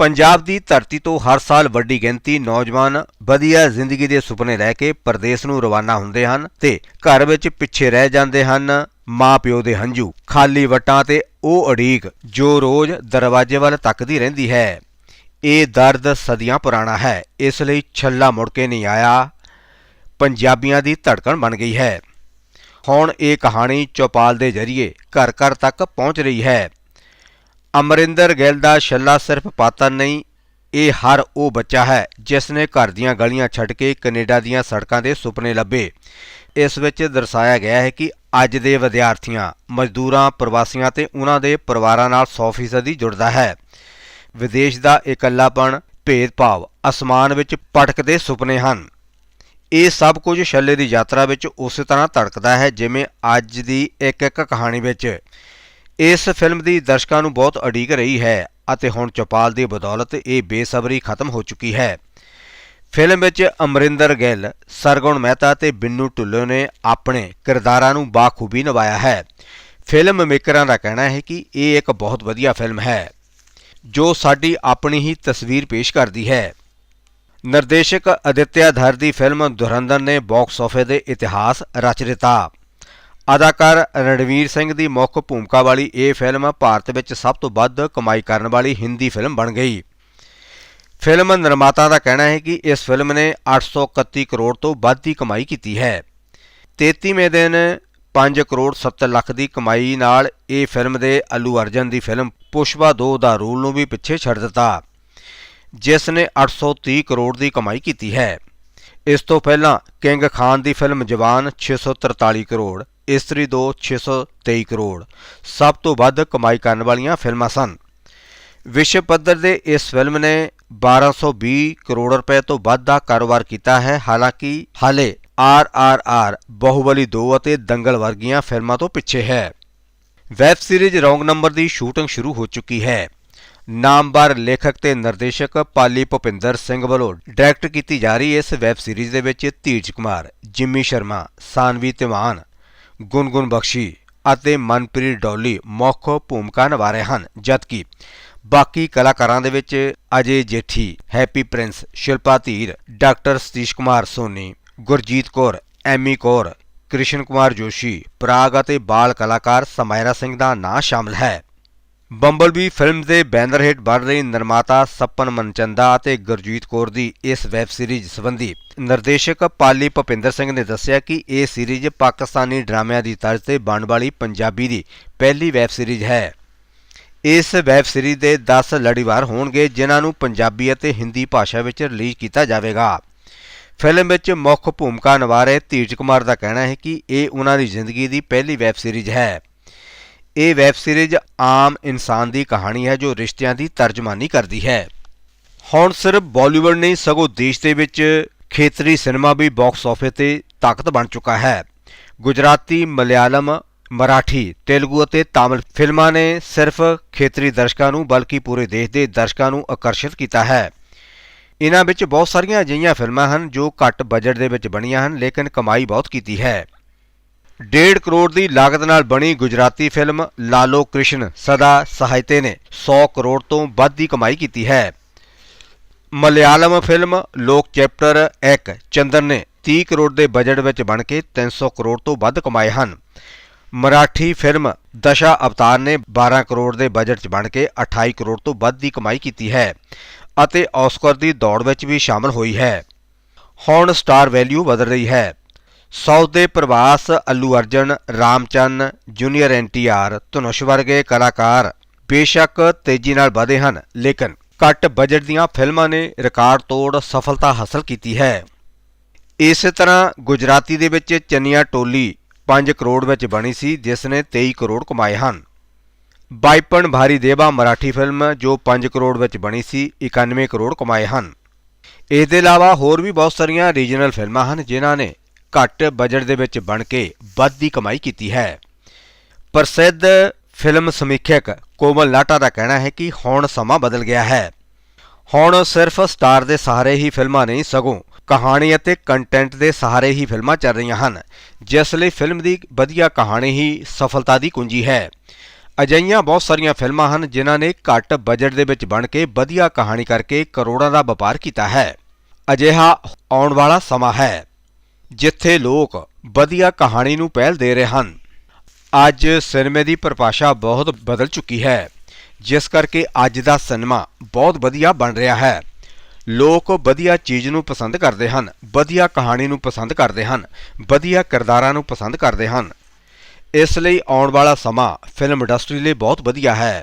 ਪੰਜਾਬ ਦੀ ਧਰਤੀ ਤੋਂ ਹਰ ਸਾਲ ਵੱਡੀ ਗਿਣਤੀ ਨੌਜਵਾਨ ਵਧੀਆ ਜ਼ਿੰਦਗੀ ਦੇ ਸੁਪਨੇ ਲੈ ਕੇ ਪਰਦੇਸ ਨੂੰ ਰਵਾਨਾ ਹੁੰਦੇ ਹਨ ਤੇ ਘਰ ਵਿੱਚ ਪਿੱਛੇ ਰਹਿ ਜਾਂਦੇ ਹਨ ਮਾਪਿਓ ਦੇ ਹੰਝੂ, ਖਾਲੀ ਵਟਾਂ ਤੇ ਉਹ ਅੜੀਕ ਜੋ ਰੋਜ਼ ਦਰਵਾਜ਼ੇ ਵੱਲ ਤੱਕਦੀ ਰਹਿੰਦੀ ਹੈ। ਇਹ ਦਰਦ ਸਦੀਆਂ ਪੁਰਾਣਾ ਹੈ, ਇਸ ਲਈ ਛੱਲਾ ਮੁੜ ਕੇ ਨਹੀਂ ਆਇਆ। ਪੰਜਾਬੀਆਂ ਦੀ ਧੜਕਣ ਬਣ ਗਈ ਹੈ। ਹੁਣ ਇਹ ਕਹਾਣੀ ਚੌਪਾਲ ਦੇ ਜ਼ਰੀਏ ਘਰ ਘਰ ਤੱਕ ਪਹੁੰਚ ਰਹੀ ਹੈ। ਅਮਰਿੰਦਰ ਗਿੱਲ ਦਾ ਛੱਲਾ ਸਿਰਫ ਪਾਤਰ ਨਹੀਂ, ਇਹ ਹਰ ਉਹ ਬੱਚਾ ਹੈ ਜਿਸ ਨੇ ਘਰ ਦੀਆਂ ਗਲੀਆਂ ਛੱਡ ਕੇ ਕੈਨੇਡਾ ਦੀਆਂ ਸੜਕਾਂ ਦੇ ਸੁਪਨੇ ਲੱਭੇ। ਇਸ ਵਿੱਚ ਦਰਸਾਇਆ ਗਿਆ ਹੈ ਕਿ ਅੱਜ ਦੇ ਵਿਦਿਆਰਥੀਆਂ, ਮਜ਼ਦੂਰਾਂ, ਪ੍ਰਵਾਸੀਆਂ ਤੇ ਉਹਨਾਂ ਦੇ ਪਰਿਵਾਰਾਂ ਨਾਲ 100% ਹੀ ਜੁੜਦਾ ਹੈ। ਵਿਦੇਸ਼ ਦਾ ਇਕੱਲਾਪਣ, ਭੇਦਭਾਵ, ਅਸਮਾਨ ਵਿੱਚ ਪਟਕਦੇ ਸੁਪਨੇ ਹਨ। ਇਹ ਸਭ ਕੁਝ ਛੱਲੇ ਦੀ ਯਾਤਰਾ ਵਿੱਚ ਉਸੇ ਤਰ੍ਹਾਂ ਧੜਕਦਾ ਹੈ ਜਿਵੇਂ ਅੱਜ ਦੀ ਇੱਕ ਇੱਕ ਕਹਾਣੀ ਵਿੱਚ। ਇਸ ਫਿਲਮ ਦੀ ਦਰਸ਼ਕਾਂ ਨੂੰ ਬਹੁਤ ਅਡੀਕ ਰਹੀ ਹੈ ਅਤੇ ਹੁਣ ਚੌਪਾਲ ਦੀ ਬਦੌਲਤ ਇਹ ਬੇਸਬਰੀ ਖਤਮ ਹੋ ਚੁੱਕੀ ਹੈ। ਫਿਲਮ ਵਿੱਚ ਅਮਰਿੰਦਰ ਗਿੱਲ, ਸਰਗੁਣ ਮਹਿਤਾ ਤੇ ਬਿੰਨੂ ਢੁੱਲੋ ਨੇ ਆਪਣੇ ਕਿਰਦਾਰਾਂ ਨੂੰ ਬਾਖੂਬੀ ਨਿਭਾਇਆ ਹੈ। ਫਿਲਮ ਮੇਕਰਾਂ ਦਾ ਕਹਿਣਾ ਹੈ ਕਿ ਇਹ ਇੱਕ ਬਹੁਤ ਵਧੀਆ ਫਿਲਮ ਹੈ, ਜੋ ਸਾਡੀ ਆਪਣੀ ਹੀ ਤਸਵੀਰ ਪੇਸ਼ ਕਰਦੀ ਹੈ। ਨਿਰਦੇਸ਼ਕ ਅਦਿੱਤਿਆ ਧਰ ਦੀ ਫਿਲਮ ਧੁਰੰਧਰ ਨੇ ਬਾਕਸ ਆਫਿਸ ਦੇ ਇਤਿਹਾਸ ਰਚ ਦਿੱਤਾ। ਅਦਾਕਾਰ ਰਣਵੀਰ ਸਿੰਘ ਦੀ ਮੁੱਖ ਭੂਮਿਕਾ ਵਾਲੀ ਇਹ ਫਿਲਮ ਭਾਰਤ ਵਿੱਚ ਸਭ ਤੋਂ ਵੱਧ ਕਮਾਈ ਕਰਨ ਵਾਲੀ ਹਿੰਦੀ ਫਿਲਮ ਬਣ ਗਈ। ਫਿਲਮ ਨਿਰਮਾਤਾ ਦਾ ਕਹਿਣਾ ਹੈ ਕਿ ਇਸ ਫਿਲਮ ਨੇ 831 ਕਰੋੜ ਤੋਂ ਵੱਧ ਦੀ ਕਮਾਈ ਕੀਤੀ ਹੈ। 33ਵੇਂ ਦਿਨ 5 ਕਰੋੜ 70 ਲੱਖ ਦੀ ਕਮਾਈ ਨਾਲ ਇਹ ਫਿਲਮ ਦੇ ਅਲੂ ਅਰਜਨ ਦੀ ਫਿਲਮ ਪੁਸ਼ਪਾ 2 ਦਾ ਰੂਲ ਨੂੰ ਵੀ ਪਿੱਛੇ ਛੱਡ ਦਿੱਤਾ, ਜਿਸ ਨੇ 830 ਕਰੋੜ ਦੀ ਕਮਾਈ ਕੀਤੀ ਹੈ। ਇਸ ਤੋਂ ਪਹਿਲਾਂ ਕਿੰਗ ਖਾਨ ਦੀ ਫਿਲਮ ਜਵਾਨ 643 ਕਰੋੜ ਇਸਤਰੀ 2 623 ਕਰੋੜ। ਸਭ ਤੋਂ ਵੱਧ ਕਮਾਈ ਕਰਨ ਵਾਲੀਆਂ ਫਿਲਮਾਂ ਸਨ। ਵਿਸ਼ਵ ਪੱਧਰ ਦੇ ਇਸ ਫਿਲਮ ਨੇ 1220 ਕਰੋੜ ਰੁਪਏ ਤੋਂ ਵੱਧ ਦਾ ਕਾਰੋਬਾਰ ਕੀਤਾ ਹੈ। ਹਾਲਾਂਕਿ, ਹਾਲੇ ਆਰ ਆਰ ਆਰ ਬਾਹੂਬਲੀ 2 ਅਤੇ ਦੰਗਲ ਵਰਗੀਆਂ ਫਿਲਮਾਂ ਤੋਂ ਪਿੱਛੇ ਹੈ। ਵੈਬ ਸੀਰੀਜ਼ ਰੌਂਗ ਨੰਬਰ ਦੀ ਸ਼ੂਟਿੰਗ ਸ਼ੁਰੂ ਹੋ ਚੁੱਕੀ ਹੈ। ਨਾਮਵਰ ਲੇਖਕ ਤੇ ਨਿਰਦੇਸ਼ਕ ਪਾਲੀ ਭੁਪਿੰਦਰ ਸਿੰਘ ਵੱਲੋਂ ਡਾਇਰੈਕਟ ਕੀਤੀ ਜਾ ਰਹੀ ਇਸ ਵੈਬ ਸੀਰੀਜ਼ ਦੇ ਵਿੱਚ ਧੀਰਜ ਕੁਮਾਰ, ਜਿੰਮੀ ਸ਼ਰਮਾ, ਸਾਨਵੀ ਤਿਵਾਨ ਗੁਨਗੁਨ ਬਖਸ਼ੀ ਅਤੇ ਮਨਪ੍ਰੀਤ ਡੌਲੀ ਮੁੱਖ ਭੂਮਿਕਾ ਨਿਭਾ ਰਹੇ ਹਨ, ਜਦਕਿ ਬਾਕੀ ਕਲਾਕਾਰਾਂ ਦੇ ਵਿੱਚ Ajay Jethi, Happy Prince, Shilpa Dhir, doctor Satish Kumar Soni, Gurjeet Kaur, Amy Kaur, Krishan Kumar Joshi, Prag ਅਤੇ ਬਾਲ ਕਲਾਕਾਰ ਸਮਾਇਰਾ ਸਿੰਘ ਦਾ ਨਾਂ ਸ਼ਾਮਲ ਹੈ। ਬੰਬਲਬੀ ਫਿਲਮ ਦੇ ਬੈਨਰ ਹੇਠ ਬਣ ਰਹੀ ਨਿਰਮਾਤਾ ਸੱਪਨ ਮਨਚੰਦਾ ਅਤੇ ਗੁਰਜੀਤ ਕੌਰ ਦੀ ਇਸ ਵੈਬ ਸੀਰੀਜ਼ ਸੰਬੰਧੀ ਨਿਰਦੇਸ਼ਕ ਪਾਲੀ ਭਪਿੰਦਰ ਸਿੰਘ ਨੇ ਦੱਸਿਆ ਕਿ ਇਹ ਸੀਰੀਜ਼ ਪਾਕਿਸਤਾਨੀ ਡਰਾਮਿਆਂ ਦੀ ਤਰਜ਼ ਤੇ ਬਣਨ ਵਾਲੀ ਪੰਜਾਬੀ ਦੀ ਪਹਿਲੀ ਵੈਬ ਸੀਰੀਜ਼ ਹੈ। ਇਸ ਵੈਬ ਸੀਰੀਜ਼ ਦੇ 10 ਲੜੀਵਾਰ ਹੋਣਗੇ, ਜਿਨ੍ਹਾਂ ਨੂੰ ਪੰਜਾਬੀ ਅਤੇ ਹਿੰਦੀ ਭਾਸ਼ਾ ਵਿੱਚ ਰਿਲੀਜ਼ ਕੀਤਾ ਜਾਵੇਗਾ। ਫਿਲਮ ਵਿੱਚ ਮੁੱਖ ਭੂਮਿਕਾ ਨਿਭਾ ਰਹੇ ਧੀਰਜ ਕੁਮਾਰ ਦਾ ਕਹਿਣਾ ਹੈ ਕਿ ਇਹ ਉਹਨਾਂ ਦੀ ਜ਼ਿੰਦਗੀ ਦੀ ਪਹਿਲੀ ਵੈਬ ਸੀਰੀਜ਼ ਹੈ। ਇਹ ਵੈਬ ਸੀਰੀਜ਼ ਆਮ ਇਨਸਾਨ ਦੀ ਕਹਾਣੀ ਹੈ ਜੋ ਰਿਸ਼ਤਿਆਂ ਦੀ ਤਰਜਮਾਨੀ ਕਰਦੀ ਹੈ। ਹੁਣ ਸਿਰਫ ਬਾਲੀਵੁੱਡ ਨਹੀਂ, ਸਗੋਂ ਦੇਸ਼ ਦੇ ਵਿੱਚ ਖੇਤਰੀ ਸਿਨੇਮਾ ਵੀ ਬਾਕਸ ਆਫਿਸ ਤੇ ਤਾਕਤ ਬਣ ਚੁੱਕਾ ਹੈ। ਗੁਜਰਾਤੀ, ਮਲਿਆਲਮ, ਮਰਾਠੀ, ਤੇਲਗੂ ਅਤੇ ਤਾਮਿਲ ਫਿਲਮਾਂ ਨੇ ਸਿਰਫ ਖੇਤਰੀ ਦਰਸ਼ਕਾਂ ਨੂੰ, ਬਲਕਿ ਪੂਰੇ ਦੇਸ਼ ਦੇ ਦਰਸ਼ਕਾਂ ਨੂੰ ਆਕਰਸ਼ਿਤ ਕੀਤਾ ਹੈ। ਇਹਨਾਂ ਵਿੱਚ ਬਹੁਤ ਸਾਰੀਆਂ ਅਜਿਹੀਆਂ ਫਿਲਮਾਂ ਹਨ ਜੋ ਘੱਟ ਬਜਟ ਦੇ ਵਿੱਚ ਬਣੀਆਂ ਹਨ, ਲੇਕਿਨ ਕਮਾਈ ਬਹੁਤ ਕੀਤੀ ਹੈ। 1.5 ਕਰੋੜ ਦੀ ਲਾਗਤ ਨਾਲ ਬਣੀ ਗੁਜਰਾਤੀ ਫਿਲਮ ਲਾਲੋ ਕ੍ਰਿਸ਼ਨ ਸਦਾ ਸਹਾਇਤੇ ਨੇ 100 ਕਰੋੜ ਤੋਂ ਵੱਧ ਦੀ ਕਮਾਈ ਕੀਤੀ ਹੈ। ਮਲਿਆਲਮ ਫਿਲਮ ਲੋਕ ਚੈਪਟਰ 1 ਚੰਦਨ ਨੇ 30 ਕਰੋੜ ਦੇ ਬਜਟ ਵਿੱਚ ਬਣ ਕੇ 300 ਕਰੋੜ ਤੋਂ ਵੱਧ ਕਮਾਏ ਹਨ। ਮਰਾਠੀ ਫਿਲਮ ਦਸ਼ਾ ਅਵਤਾਰ ਨੇ 12 ਕਰੋੜ ਦੇ ਬਜਟ 'ਚ ਬਣ ਕੇ 28 ਕਰੋੜ ਤੋਂ ਵੱਧ ਦੀ ਕਮਾਈ ਕੀਤੀ ਹੈ ਅਤੇ ਆਸਕਰ ਦੀ ਦੌੜ ਵਿੱਚ ਵੀ ਸ਼ਾਮਲ ਹੋਈ ਹੈ। ਹੁਣ ਸਟਾਰ ਵੈਲਿਊ ਵਧ ਰਹੀ ਹੈ। ਸਾਊਥ ਦੇ ਪ੍ਰਵਾਸ ਅੱਲੂ ਅਰਜਨ, ਰਾਮਚੰਨ, ਜੂਨੀਅਰ ਐਨਟੀਆਰ ਧਨੁਸ਼ ਵਰਗੇ ਕਲਾਕਾਰ ਬੇਸ਼ੱਕ ਤੇਜ਼ੀ ਨਾਲ ਵਧੇ ਹਨ, ਲੇਕਿਨ ਘੱਟ ਬਜਟ ਦੀਆਂ ਫਿਲਮਾਂ ਨੇ ਰਿਕਾਰਡ ਤੋੜ ਸਫਲਤਾ ਹਾਸਲ ਕੀਤੀ ਹੈ। ਇਸੇ ਤਰ੍ਹਾਂ ਗੁਜਰਾਤੀ ਦੇ ਵਿੱਚ ਚੰਨੀਆ ਟੋਲੀ 5 ਕਰੋੜ ਵਿੱਚ ਬਣੀ ਸੀ, ਜਿਸ ਨੇ 23 ਕਰੋੜ ਕਮਾਏ ਹਨ। ਬਾਈਪਨ ਭਾਰੀ ਦੇਵਾ ਮਰਾਠੀ ਫਿਲਮ, ਜੋ 5 ਕਰੋੜ ਵਿੱਚ ਬਣੀ ਸੀ 91 ਕਰੋੜ ਕਮਾਏ ਹਨ। ਇਸ ਦੇ ਇਲਾਵਾ ਹੋਰ ਵੀ ਬਹੁਤ ਸਾਰੀਆਂ ਰੀਜਨਲ ਫਿਲਮਾਂ ਹਨ, ਜਿਨ੍ਹਾਂ ਨੇ ਘੱਟ ਬਜਟ ਦੇ ਵਿੱਚ ਬਣ ਕੇ ਵੱਧ ਦੀ ਕਮਾਈ ਕੀਤੀ ਹੈ। ਪ੍ਰਸਿੱਧ ਫਿਲਮ ਸਮੀਖਿਅਕ ਕੋਮਲ ਨਾਟਾ ਦਾ ਕਹਿਣਾ ਹੈ ਕਿ ਹੁਣ ਸਮਾਂ ਬਦਲ ਗਿਆ ਹੈ। ਹੁਣ ਸਿਰਫ ਸਟਾਰ ਦੇ ਸਹਾਰੇ ਹੀ ਫਿਲਮਾਂ ਨਹੀਂ, ਸਗੋਂ ਕਹਾਣੀ ਅਤੇ ਕੰਟੈਂਟ ਦੇ ਸਹਾਰੇ ਹੀ ਫਿਲਮਾਂ ਚੱਲ ਰਹੀਆਂ ਹਨ, ਜਿਸ ਲਈ ਫਿਲਮ ਦੀ ਵਧੀਆ ਕਹਾਣੀ ਹੀ ਸਫਲਤਾ ਦੀ ਕੁੰਜੀ ਹੈ। ਅਜਿਹੀਆਂ ਬਹੁਤ ਸਾਰੀਆਂ ਫਿਲਮਾਂ ਹਨ ਜਿਨ੍ਹਾਂ ਨੇ ਘੱਟ ਬਜਟ ਦੇ ਵਿੱਚ ਬਣ ਕੇ ਵਧੀਆ ਕਹਾਣੀ ਕਰਕੇ ਕਰੋੜਾਂ ਦਾ ਵਪਾਰ ਕੀਤਾ ਹੈ। ਅਜਿਹਾ ਆਉਣ ਵਾਲਾ ਸਮਾਂ ਹੈ। ਜਿੱਥੇ ਲੋਕ ਵਧੀਆ ਕਹਾਣੀ ਨੂੰ ਪਹਿਲ ਦੇ ਰਹੇ ਹਨ। ਅੱਜ ਸਿਨੇਮੇ ਦੀ ਪਰਿਭਾਸ਼ਾ ਬਹੁਤ ਬਦਲ ਚੁੱਕੀ ਹੈ, ਜਿਸ ਕਰਕੇ ਅੱਜ ਦਾ ਸਿਨੇਮਾ ਬਹੁਤ ਵਧੀਆ ਬਣ ਰਿਹਾ ਹੈ। ਲੋਕ ਵਧੀਆ ਚੀਜ਼ ਨੂੰ ਪਸੰਦ ਕਰਦੇ ਹਨ, ਵਧੀਆ ਕਹਾਣੀ ਨੂੰ ਪਸੰਦ ਕਰਦੇ ਹਨ, ਵਧੀਆ ਕਿਰਦਾਰਾਂ ਨੂੰ ਪਸੰਦ ਕਰਦੇ ਹਨ। ਇਸ ਲਈ ਆਉਣ ਵਾਲਾ ਸਮਾਂ ਫਿਲਮ ਇੰਡਸਟਰੀ ਲਈ ਬਹੁਤ ਵਧੀਆ ਹੈ।